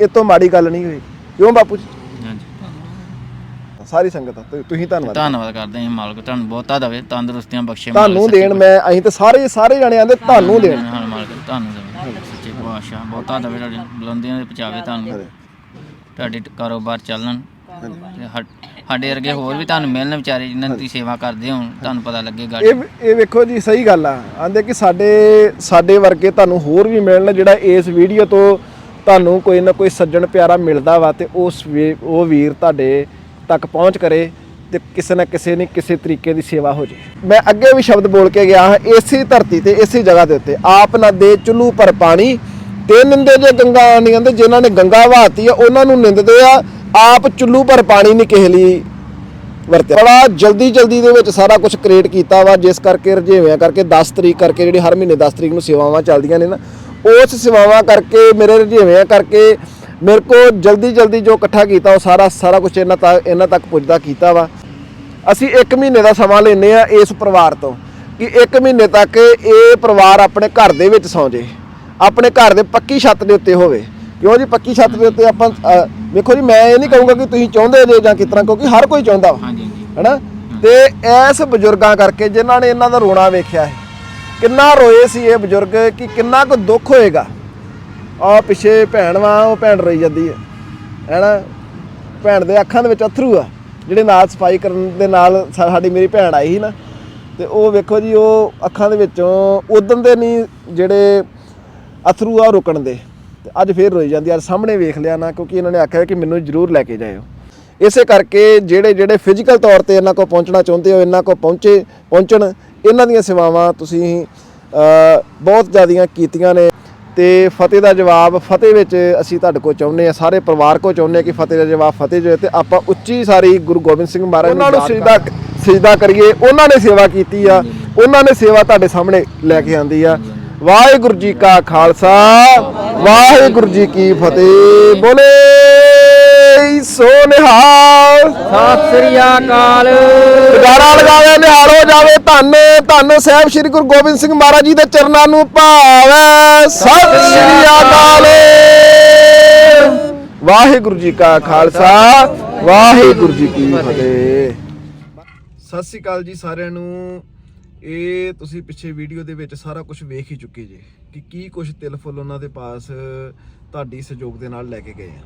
Speaker 1: ਇਹ ਤੋਂ ਮਾੜੀ ਗੱਲ ਨਹੀਂ ਹੋਈ। ਕਿਉਂ ਬਾਪੂ ਜੀ?
Speaker 2: ਹਾਂਜੀ।
Speaker 1: ਸਾਰੀ ਸੰਗਤ ਤੁ- ਤੁਸੀਂ ਧੰਨਵਾਦ।
Speaker 2: ਧੰਨਵਾਦ ਕਰਦੇ ਹਾਂ ਮਾਲਕ ਤੁਹਾਨੂੰ ਬਹੁਤਾ ਦੇਵੇ ਤੰਦਰੁਸਤੀਆਂ ਬਖਸ਼ੇ ਮਾਲਕ
Speaker 1: ਤੁਹਾਨੂੰ ਦੇਣ ਮੈਂ ਅਸੀਂ ਤੇ ਸਾਰੇ ਸਾਰੇ ਜਣੇ ਆਂਦੇ ਤੁਹਾਨੂੰ ਦੇਣ।
Speaker 2: ਹਾਂ ਮਾਲਕ ਤੁਹਾਨੂੰ ਦੇਵੇ ਸੱਚੇ ਪਾਤਸ਼ਾਹ ਬਹੁਤਾ ਦੇਵੇ ਤੁਹਾਡੀ ਬੁਲੰਦੀਆਂ ਦੇ ਪਹੁੰਚਾਵੇ ਤੁਹਾਨੂੰ ਤੁਹਾਡੇ ਕਾਰੋਬਾਰ ਚੱਲਣ ਤੇ ਸਾਡੇ ਵਰਗੇ ਹੋਰ ਵੀ ਤੁਹਾਨੂੰ ਮਿਲਣ ਵਿਚਾਰੇ ਜਿਨ੍ਹਾਂ ਦੀ ਸੇਵਾ ਕਰਦੇ ਹੋ ਤੁਹਾਨੂੰ ਪਤਾ ਲੱਗੇਗਾ
Speaker 1: ਇਹ ਇਹ ਵੇਖੋ ਜੀ ਸਹੀ ਗੱਲ ਆ। ਆਂਦੇ ਕਿ ਸਾਡੇ ਸਾਡੇ ਵਰਗੇ ਤੁਹਾਨੂੰ ਹੋਰ ਵੀ ਮਿਲਣ ਜਿਹੜਾ ਇਸ ਵੀਡੀਓ ਤੋਂ ਤੁਹਾਨੂੰ ਕੋਈ ਨਾ ਕੋਈ ਸੱਜਣ ਪਿਆਰਾ ਮਿਲਦਾ ਵਾ ਤੇ ਉਸ ਵੀ- ਉਹ ਵੀਰ ਤੁਹਾਡੇ ਤੱਕ ਪਹੁੰਚ ਕਰੇ ਤੇ ਕਿਸੇ ਨਾ ਕਿਸੇ ਨੇ ਕਿਸੇ ਤਰੀਕੇ ਦੀ ਸੇਵਾ ਹੋ ਜੇ। ਮੈਂ ਅੱਗੇ ਵੀ ਸ਼ਬਦ ਬੋਲ ਕੇ ਗਿਆ ਹਾਂ ਇਸੇ ਧਰਤੀ ਤੇ ਇਸੇ ਜਗ੍ਹਾ ਦੇ ਉੱਤੇ। ਆਪ ਨਾ ਦੇ ਚੁੱਲੂ ਪਰ ਪਾਣੀ ਤੇ ਨਿੰਦੇ ਜੇ ਗੰਗਾ ਨਹੀਂ ਕਹਿੰਦੇ ਜਿਨ੍ਹਾਂ ਨੇ ਗੰਗਾ ਵਹਾਤੀ ਆ, ਉਹਨਾਂ ਨੂੰ ਨਿੰਦਦੇ ਆ, ਆਪ ਚੁੱਲੂ ਪਰ ਪਾਣੀ ਨਹੀਂ ਕਿਸੇ ਲਈ ਵਰਤਿਆ। ਬੜਾ ਜਲਦੀ ਜਲਦੀ ਦੇ ਵਿੱਚ ਸਾਰਾ ਕੁਝ ਕ੍ਰੀਏਟ ਕੀਤਾ ਵਾ, ਜਿਸ ਕਰਕੇ ਰਜੇਵਿਆਂ ਕਰਕੇ 10 ਤਰੀਕ ਕਰਕੇ ਜਿਹੜੀ ਹਰ ਮਹੀਨੇ 10 ਤਰੀਕ ਨੂੰ ਸੇਵਾਵਾਂ ਚੱਲਦੀਆਂ ਨੇ ਨਾ, ਉਸ ਸੇਵਾਵਾਂ ਕਰਕੇ, ਮੇਰੇ ਰਜੇਵਿਆਂ ਕਰਕੇ ਮੇਰੇ ਕੋ ਜਲਦੀ ਜਲਦੀ ਜੋ ਇਕੱਠਾ ਕੀਤਾ, ਉਹ ਸਾਰਾ ਸਾਰਾ ਕੁਝ ਇਹਨਾਂ ਤੱਕ ਇਹਨਾਂ ਤੱਕ ਪੁੱਜਦਾ ਕੀਤਾ ਵਾ। ਅਸੀਂ 1 ਮਹੀਨੇ ਦਾ ਸਮਾਂ ਲੈਨੇ ਆ ਇਸ ਪਰਿਵਾਰ ਤੋਂ ਕਿ 1 ਮਹੀਨੇ ਤੱਕ ਇਹ ਪਰਿਵਾਰ ਆਪਣੇ ਘਰ ਦੇ ਵਿੱਚ ਸੌਂ ਜੇ ਆਪਣੇ ਘਰ ਦੇ ਪੱਕੀ ਛੱਤ ਦੇ ਉੱਤੇ ਹੋਵੇ। ਕਿਉਂ ਜੀ? ਪੱਕੀ ਛੱਤ ਦੇ ਉੱਤੇ ਆਪਾਂ ਵੇਖੋ ਜੀ ਮੈਂ ਇਹ ਨਹੀਂ ਕਹੂੰਗਾ ਕਿ ਤੁਸੀਂ ਚਾਹੁੰਦੇ ਜੇ ਜਾਂ ਕਿਸ ਤਰ੍ਹਾਂ ਕਿਉਂਕਿ ਹਰ ਕੋਈ ਚਾਹੁੰਦਾ
Speaker 2: ਹਾਂਜੀ
Speaker 1: ਹੈਨਾ? ਤੇ ਐਸ ਬਜ਼ੁਰਗਾਂ ਕਰਕੇ ਜਿਨ੍ਹਾਂ ਨੇ ਇਹਨਾਂ ਦਾ ਰੋਣਾ ਵੇਖਿਆ ਹੈ ਕਿੰਨਾ ਰੋਏ ਸੀ ਇਹ ਬਜ਼ੁਰਗ ਕਿ ਕਿੰਨਾ ਕੁ ਦੁੱਖ ਹੋਏਗਾ। ਆ ਪਿੱਛੇ ਭੈਣ ਵਾ ਉਹ ਭੈਣ ਰੋਈ ਜਾਂਦੀ ਹੈ। ਹੈਨਾ? ਭੈਣ ਦੇ ਅੱਖਾਂ ਦੇ ਵਿੱਚ ਅਥਰੂ ਆ ਜਿਹੜੇ ਨਾਲ ਸਫ਼ਾਈ ਕਰਨ ਦੇ ਨਾਲ ਸਾਡੀ ਮੇਰੀ ਭੈਣ ਆਈ ਸੀ ਨਾ ਤੇ ਉਹ ਵੇਖੋ ਜੀ ਉਹ ਅੱਖਾਂ ਦੇ ਵਿੱਚੋਂ ਉਦੋਂ ਦੇ ਨਹੀਂ ਜਿਹੜੇ ਅਥਰੂ ਆ ਰੁਕਣ ਦੇ। ਤੇ ਅੱਜ ਫੇਰ ਰੋਈ ਜਾਂਦੀ ਆ ਅੱਜ ਸਾਹਮਣੇ ਵੇਖ ਲਿਆ ਨਾ ਕਿਉਂਕਿ ਇਹਨਾਂ ਨੇ ਆਖਿਆ ਕਿ ਮੈਨੂੰ ਜ਼ਰੂਰ ਲੈ ਕੇ ਜਾਇਓ। ਇਸੇ ਕਰਕੇ ਜਿਹੜੇ ਜਿਹੜੇ ਫਿਜ਼ੀਕਲ ਤੌਰ ਤੇ ਇਹਨਾਂ ਕੋਲ ਪਹੁੰਚਣਾ ਚਾਹੁੰਦੇ ਹੋ ਇਹਨਾਂ ਕੋਲ ਪਹੁੰਚੇ ਪਹੁੰਚਣ ਇਹਨਾਂ ਦੀਆਂ ਸੇਵਾਵਾਂ ਤੁਸੀਂ ਬਹੁਤ ਜ਼ਿਆਦੀਆਂ ਕੀਤੀਆਂ ਨੇ। ਤੇ ਫਤਿਹ ਦਾ ਜਵਾਬ ਫਤਿਹ ਵਿੱਚ ਅਸੀਂ ਤੁਹਾਡੇ ਕੋਲ ਚਾਹੁੰਦੇ ਆ ਸਾਰੇ ਪਰਿਵਾਰ ਕੋ ਚਾਹੁੰਦੇ ਆ ਕਿ ਫਤਿਹ ਦਾ ਜਵਾਬ ਫਤਿਹ ਜੋ ਤੇ ਆਪਾਂ ਉੱਚੀ ਸਾਰੀ ਗੁਰੂ ਗੋਬਿੰਦ ਸਿੰਘ ਮਹਾਰਾਜ ਨੂੰ ਸਜਦਾ ਸਜਦਾ ਕਰੀਏ। ਉਹਨਾਂ ਨੇ ਸੇਵਾ ਕੀਤੀ ਆ ਉਹਨਾਂ ਨੇ ਸੇਵਾ ਤੁਹਾਡੇ ਸਾਹਮਣੇ ਲੈ ਕੇ ਆਂਦੀ ਆ। ਵਾਹਿਗੁਰੂ ਜੀ ਕਾ ਖਾਲਸਾ ਵਾਹਿਗੁਰੂ ਜੀ ਕੀ ਫਤਿਹ। ਬੋਲੇ ਸੋ ਨਿਹਾਲ
Speaker 6: ਸਤਿ ਸ੍ਰੀ ਅਕਾਲ।
Speaker 1: ਜਗਾਰਾ ਲਗਾਵੇ ਨਿਹਾਲ ਹੋ ਜਾਵੇ। ਧੰਨ ਧੰਨ ਸਾਹਿਬ ਸ੍ਰੀ ਗੁਰੂ ਗੋਬਿੰਦ ਸਿੰਘ ਮਹਾਰਾਜ ਜੀ ਦੇ ਚਰਨਾਂ ਨੂੰ ਭਾਵੈ। ਸਤਿ ਸ੍ਰੀ ਅਕਾਲ। ਵਾਹਿਗੁਰੂ ਜੀ ਕਾ ਖਾਲਸਾ ਵਾਹਿਗੁਰੂ ਜੀ ਕੀ ਫਤਿਹ। ਸਤਿ ਸ੍ਰੀ ਅਕਾਲ ਜੀ ਸਾਰਿਆਂ ਨੂੰ। ਇਹ ਤੁਸੀਂ ਪਿੱਛੇ ਵੀਡੀਓ ਦੇ ਵਿੱਚ ਸਾਰਾ ਕੁਝ ਵੇਖ ਹੀ ਚੁੱਕੇ ਜੇ ਕਿ ਕੀ ਕੁਝ ਤਿਲ ਫੁੱਲ ਉਹਨਾਂ ਦੇ ਪਾਸ ਤੁਹਾਡੀ ਸਹਿਯੋਗ ਦੇ ਨਾਲ ਲੈ ਕੇ ਗਏ ਆ।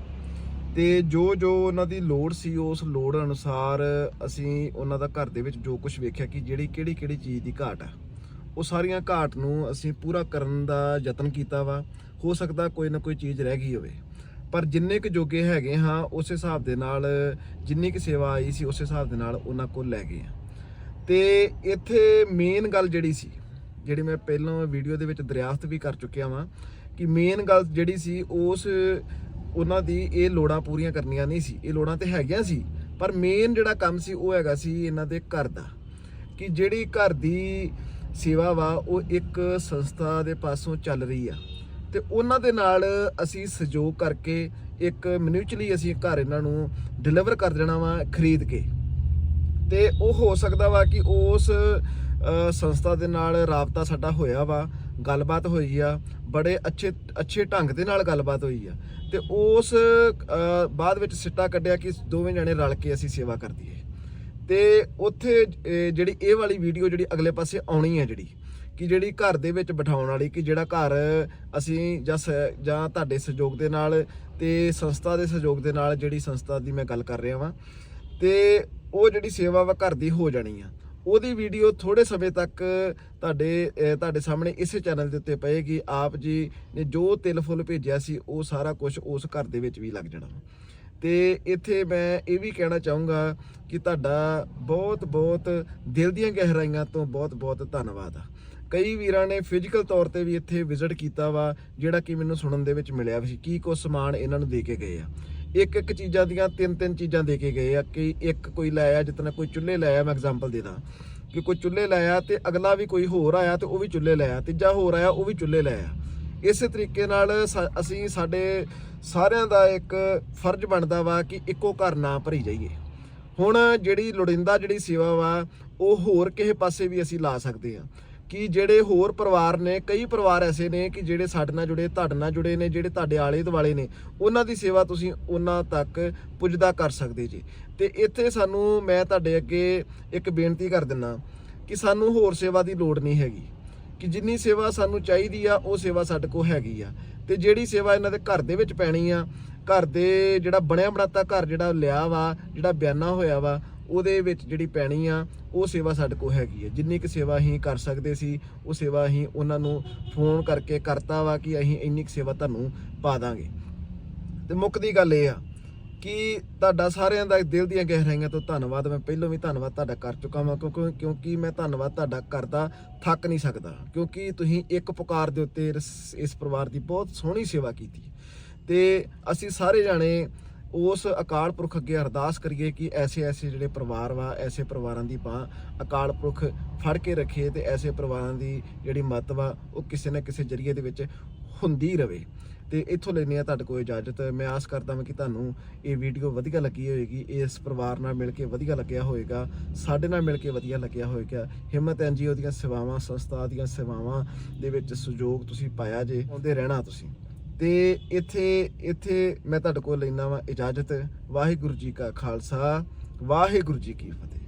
Speaker 1: ਤੇ ਜੋ ਜੋ ਉਹਨਾਂ ਦੀ ਲੋੜ ਸੀ, ਉਸ ਲੋੜ ਅਨੁਸਾਰ ਅਸੀਂ ਉਹਨਾਂ ਦਾ ਘਰ ਦੇ ਵਿੱਚ ਜੋ ਕੁਝ ਵੇਖਿਆ ਕਿ ਜਿਹੜੀ ਕਿਹੜੀ ਕਿਹੜੀ ਚੀਜ਼ ਦੀ ਘਾਟ ਆ, ਉਹ ਸਾਰੀਆਂ ਘਾਟ ਨੂੰ ਅਸੀਂ ਪੂਰਾ ਕਰਨ ਦਾ ਯਤਨ ਕੀਤਾ ਵਾ। ਹੋ ਸਕਦਾ ਕੋਈ ਨਾ ਕੋਈ ਚੀਜ਼ ਰਹਿ ਗਈ ਹੋਵੇ। ਪਰ ਜਿੰਨੇ ਕੁ ਜੋਗੇ ਹੈਗੇ ਹਾਂ, ਉਸ ਹਿਸਾਬ ਦੇ ਨਾਲ ਜਿੰਨੀ ਕੁ ਸੇਵਾ ਆਈ ਸੀ, ਉਸ ਹਿਸਾਬ ਦੇ ਨਾਲ ਉਹਨਾਂ ਕੋਲ ਲੈ ਗਏ ਆ। ਤੇ ਇੱਥੇ ਮੇਨ ਗੱਲ ਜਿਹੜੀ ਸੀ, ਜਿਹੜੀ ਮੈਂ ਪਹਿਲਾਂ ਵੀਡੀਓ ਦੇ ਵਿੱਚ ਦਰਿਆਸਤ ਵੀ ਕਰ ਚੁੱਕਿਆ ਵਾਂ, ਕਿ ਮੇਨ ਗੱਲ ਜਿਹੜੀ ਸੀ, ਉਸ ਉਹਨਾਂ ਦੀ ਇਹ ਲੋੜਾਂ ਪੂਰੀਆਂ ਕਰਨੀਆਂ ਨਹੀਂ ਸੀ, ਇਹ ਲੋੜਾਂ ਤੇ ਹੈਗੀਆਂ ਸੀ, ਪਰ ਮੇਨ ਜਿਹੜਾ ਕੰਮ ਸੀ ਉਹ ਹੈਗਾ ਸੀ ਇਹਨਾਂ ਦੇ ਘਰ ਦਾ, ਕਿ ਜਿਹੜੀ ਘਰ ਦੀ ਸੇਵਾ ਵਾ, ਉਹ ਇੱਕ ਸੰਸਥਾ ਦੇ ਪਾਸੋਂ ਚੱਲ ਰਹੀ ਆ, ਤੇ ਉਹਨਾਂ ਦੇ ਨਾਲ ਅਸੀਂ ਸਹਿਯੋਗ ਕਰਕੇ ਇੱਕ ਮਿਊਚੁਅਲੀ ਅਸੀਂ ਘਰ ਇਹਨਾਂ ਨੂੰ ਡਿਲੀਵਰ ਕਰ ਦੇਣਾ ਵਾ ਖਰੀਦ ਕੇ। ਤੇ ਉਹ ਹੋ ਸਕਦਾ ਵਾ ਕਿ ਉਸ ਸੰਸਥਾ ਦੇ ਨਾਲ ਰਾਬਤਾ ਸਾਡਾ ਹੋਇਆ ਵਾ, ਗੱਲਬਾਤ ਹੋਈ ਆ, ਬੜੇ ਅੱਛੇ ਅੱਛੇ ਢੰਗ ਦੇ ਨਾਲ ਗੱਲਬਾਤ ਹੋਈ ਆ। ਤੇ ਉਸ ਬਾਅਦ ਵਿੱਚ ਸਿੱਟਾ ਕੱਢਿਆ ਕਿ ਦੋਵੇਂ ਜਣੇ ਰਲ ਕੇ ਅਸੀਂ ਸੇਵਾ ਕਰ ਦਈਏ। ਤੇ ਉੱਥੇ ਜਿਹੜੀ ਇਹ ਵਾਲੀ ਵੀਡੀਓ ਜਿਹੜੀ ਅਗਲੇ ਪਾਸੇ ਆਉਣੀ ਹੈ ਜਿਹੜੀ, ਕਿ ਜਿਹੜੀ ਘਰ ਦੇ ਵਿੱਚ ਬਿਠਾਉਣ ਵਾਲੀ, ਕਿ ਜਿਹੜਾ ਘਰ ਅਸੀਂ ਜਾਂ ਸ- ਜਾਂ ਤੁਹਾਡੇ ਸਹਿਯੋਗ ਦੇ ਨਾਲ ਤੇ ਸੰਸਥਾ ਦੇ ਸਹਿਯੋਗ ਦੇ ਨਾਲ ਜਿਹੜੀ ਸੰਸਥਾ ਦੀ ਮੈਂ ਗੱਲ ਕਰ ਰਿਹਾ ਵਾਂ। ਤੇ ਉਹ ਜਿਹੜੀ ਸੇਵਾ ਵਾ ਘਰ ਦੀ ਹੋ ਜਾਣੀ ਆ। ਉਹਦੀ ਵੀਡੀਓ ਥੋੜੇ ਸਮੇਂ ਤੱਕ ਤੁਹਾਡੇ ਤੁਹਾਡੇ ਸਾਹਮਣੇ ਇਸੇ ਚੈਨਲ ਦੇ ਉੱਤੇ ਪਏਗੀ। ਆਪ ਜੀ ਨੇ ਜੋ ਤਿਲ ਫੁੱਲ ਭੇਜਿਆ ਸੀ, ਉਹ ਸਾਰਾ ਕੁਝ ਉਸ ਘਰ ਦੇ ਵਿੱਚ ਵੀ ਲੱਗ ਜਾਣਾ। ਤੇ ਇੱਥੇ ਮੈਂ ਇਹ ਵੀ ਕਹਿਣਾ ਚਾਹੂੰਗਾ ਕਿ ਤੁਹਾਡਾ ਬਹੁਤ ਬਹੁਤ ਦਿਲ ਦੀਆਂ ਗਹਿਰਾਈਆਂ ਤੋਂ ਬਹੁਤ ਬਹੁਤ ਧੰਨਵਾਦ ਆ। ਕਈ ਵੀਰਾਂ ਨੇ ਫਿਜ਼ੀਕਲ ਤੌਰ ਤੇ ਵੀ ਇੱਥੇ ਵਿਜ਼ਿਟ ਕੀਤਾ ਵਾ, ਜਿਹੜਾ ਕਿ ਮੈਨੂੰ ਸੁਣਨ ਦੇ ਵਿੱਚ ਮਿਲਿਆ ਵੀ ਕੀ ਕੋ ਸਮਾਨ ਇਹਨਾਂ ਨੂੰ ਦੇ ਕੇ ਗਏ ਆ। ਇੱਕ ਇੱਕ ਚੀਜ਼ਾਂ ਦੀਆਂ ਤਿੰਨ ਤਿੰਨ ਚੀਜ਼ਾਂ ਦੇ ਕੇ ਗਏ ਆ ਕਿ ਇੱਕ ਕੋਈ ਲਾਇਆ ਜਿਤਨਾ ਕੋਈ ਚੁੱਲ੍ਹੇ ਲਾਇਆ ਮੈਂ ਐਗਜ਼ਾਮਪਲ ਦੇਦਾਂ ਕਿ ਕੋਈ ਚੁੱਲ੍ਹੇ ਲਾਇਆ ਤੇ ਅਗਲਾ ਵੀ ਕੋਈ ਹੋਰ ਆਇਆ ਤੇ ਉਹ ਵੀ ਚੁੱਲ੍ਹੇ ਲਾਇਆ ਤੀਜਾ ਹੋਰ ਆਇਆ, ਉਹ ਵੀ ਚੁੱਲ੍ਹੇ ਲਾਇਆ ਇਸੇ ਤਰੀਕੇ ਨਾਲ ਸਾ- ਅਸੀਂ ਸਾਡੇ ਸਾਰਿਆਂ ਦਾ ਇੱਕ ਫਰਜ਼ ਬਣਦਾ ਵਾ ਕਿ ਇੱਕੋ ਘਰ ਨਾ ਭਰੀ ਜਾਈਏ। ਹੁਣ ਜਿਹੜੀ ਲੋੜਿੰਦਾ ਜਿਹੜੀ ਸੇਵਾ ਵਾ, ਉਹ ਹੋਰ ਕਿਸੇ ਪਾਸੇ ਵੀ ਅਸੀਂ ਲਾ ਸਕਦੇ ਆ। ਕਿ ਜਿਹੜੇ ਹੋਰ ਪਰਿਵਾਰ ਨੇ, ਕਈ ਪਰਿਵਾਰ ਐਸੇ ਨੇ ਕਿ ਜਿਹੜੇ ਸਾਡੇ ਨਾਲ ਜੁੜੇ, ਤੁਹਾਡੇ ਨਾਲ ਜੁੜੇ ਨੇ, ਜਿਹੜੇ ਤੁਹਾਡੇ ਆਲੇ ਦੁਆਲੇ ਨੇ, ਉਹਨਾਂ ਦੀ ਸੇਵਾ ਤੁਸੀਂ ਉਹਨਾਂ ਤੱਕ ਪੁੱਜਦਾ ਕਰ ਸਕਦੇ ਜੀ। ਤੇ ਇੱਥੇ ਸਾਨੂੰ, ਮੈਂ ਤੁਹਾਡੇ ਅੱਗੇ ਇੱਕ ਬੇਨਤੀ ਕਰ ਦਿੰਨਾ ਕਿ ਸਾਨੂੰ ਹੋਰ ਸੇਵਾ ਦੀ ਲੋੜ ਨਹੀਂ ਹੈਗੀ। ਕਿ ਜਿੰਨੀ ਸੇਵਾ ਸਾਨੂੰ ਚਾਹੀਦੀ ਆ, ਉਹ ਸੇਵਾ ਸਾਡੇ ਕੋਲ ਹੈਗੀ ਆ। ਤੇ ਜਿਹੜੀ ਸੇਵਾ ਇਹਨਾਂ ਦੇ ਘਰ ਦੇ ਵਿੱਚ ਪੈਣੀ ਆ, ਘਰ ਦੇ ਜਿਹੜਾ ਬਣਿਆ ਬਣਾਤਾ ਘਰ ਜਿਹੜਾ ਲਿਆ ਵਾ, ਜਿਹੜਾ ਬਿਆਨਾ ਹੋਇਆ ਵਾ ਉਹਦੇ ਵਿੱਚ ਜਿਹੜੀ ਪੈਣੀ ਆ, ਉਹ ਸੇਵਾ ਸਾਡੇ ਕੋਲ ਹੈਗੀ ਹੈ ਜਿੰਨੀ ਕੁ ਸੇਵਾ ਅਸੀਂ ਕਰ ਸਕਦੇ ਸੀ, ਉਹ ਸੇਵਾ ਅਸੀਂ ਉਹਨਾਂ ਨੂੰ ਫੋਨ ਕਰਕੇ ਕਰਤਾ ਵਾ ਕਿ ਅਸੀਂ ਇੰਨੀ ਕੁ ਸੇਵਾ ਤੁਹਾਨੂੰ ਪਾ ਦਾਂਗੇ। ਤੇ ਮੁੱਖ ਦੀ ਗੱਲ ਇਹ ਆ ਕਿ ਤੁਹਾਡਾ ਸਾਰਿਆਂ ਦਾ ਦਿਲ ਦੀਆਂ ਗਹਿਰਾਈਆਂ ਤੋਂ ਧੰਨਵਾਦ। ਮੈਂ ਪਹਿਲਾਂ ਵੀ ਧੰਨਵਾਦ ਤੁਹਾਡਾ ਕਰ ਚੁੱਕਾ ਹਾਂ ਕਿਉਂਕਿ ਕਿਉਂਕਿ ਮੈਂ ਧੰਨਵਾਦ ਤੁਹਾਡਾ ਕਰਦਾ, ਥੱਕ ਨਹੀਂ ਸਕਦਾ। ਕਿਉਂਕਿ ਤੁਸੀਂ ਇੱਕ ਪੁਕਾਰ ਦੇ ਉੱਤੇ ਇਸ- ਇਸ ਪਰਿਵਾਰ ਦੀ ਬਹੁਤ ਸੋਹਣੀ ਸੇਵਾ ਕੀਤੀ। ਤੇ ਅਸੀਂ ਸਾਰੇ ਜਾਣੇ ਉਸ ਅਕਾਲ ਪੁਰਖ ਅੱਗੇ ਅਰਦਾਸ ਕਰੀਏ ਕਿ ਐਸੇ ਐਸੇ ਜਿਹੜੇ ਪਰਿਵਾਰ ਵਾ, ਐਸੇ ਪਰਿਵਾਰਾਂ ਦੀ ਬਾਹ ਅਕਾਲ ਪੁਰਖ ਫੜ ਕੇ ਰੱਖੇ ਤੇ ਐਸੇ ਪਰਿਵਾਰਾਂ ਦੀ ਜਿਹੜੀ ਮਦਦ ਵਾ, ਉਹ ਕਿਸੇ ਨਾ ਕਿਸੇ ਜਰੀਏ ਦੇ ਵਿੱਚ ਹੁੰਦੀ ਰਵੇ। ਤੇ ਇੱਥੋਂ ਲੈਣੀ ਆ ਤੁਹਾਡੇ ਕੋਲ ਇਜਾਜ਼ਤ। ਮੈਂ ਆਸ ਕਰਦਾ ਹਾਂ ਕਿ ਤੁਹਾਨੂੰ ਇਹ ਵੀਡੀਓ ਵਧੀਆ ਲੱਗੀ ਹੋਵੇਗੀ ਇਸ ਪਰਿਵਾਰ ਨਾਲ ਮਿਲ ਕੇ ਵਧੀਆ ਲੱਗਿਆ ਹੋਵੇਗਾ ਸਾਡੇ ਨਾਲ ਮਿਲ ਕੇ ਵਧੀਆ ਲੱਗਿਆ ਹੋਵੇਗਾ ਹਿੰਮਤ ਐਨਜੀਓ ਦੀਆਂ ਸੇਵਾਵਾਂ, ਸੰਸਥਾ ਦੀਆਂ ਸੇਵਾਵਾਂ ਦੇ ਵਿੱਚ ਸਹਿਯੋਗ ਤੁਸੀਂ ਪਾਇਆ ਜੇ, ਆਉਂਦੇ ਰਹਿਣਾ ਤੁਸੀਂ। ਤੇ ਇੱਥੇ ਇੱਥੇ ਮੈਂ ਤੁਹਾਡੇ ਕੋਲ ਲੈਣਾ ਵਾ ਇਜਾਜ਼ਤ। ਵਾਹਿਗੁਰੂ ਜੀ ਕਾ ਖਾਲਸਾ, ਵਾਹਿਗੁਰੂ ਜੀ ਕੀ ਫਤਿਹ।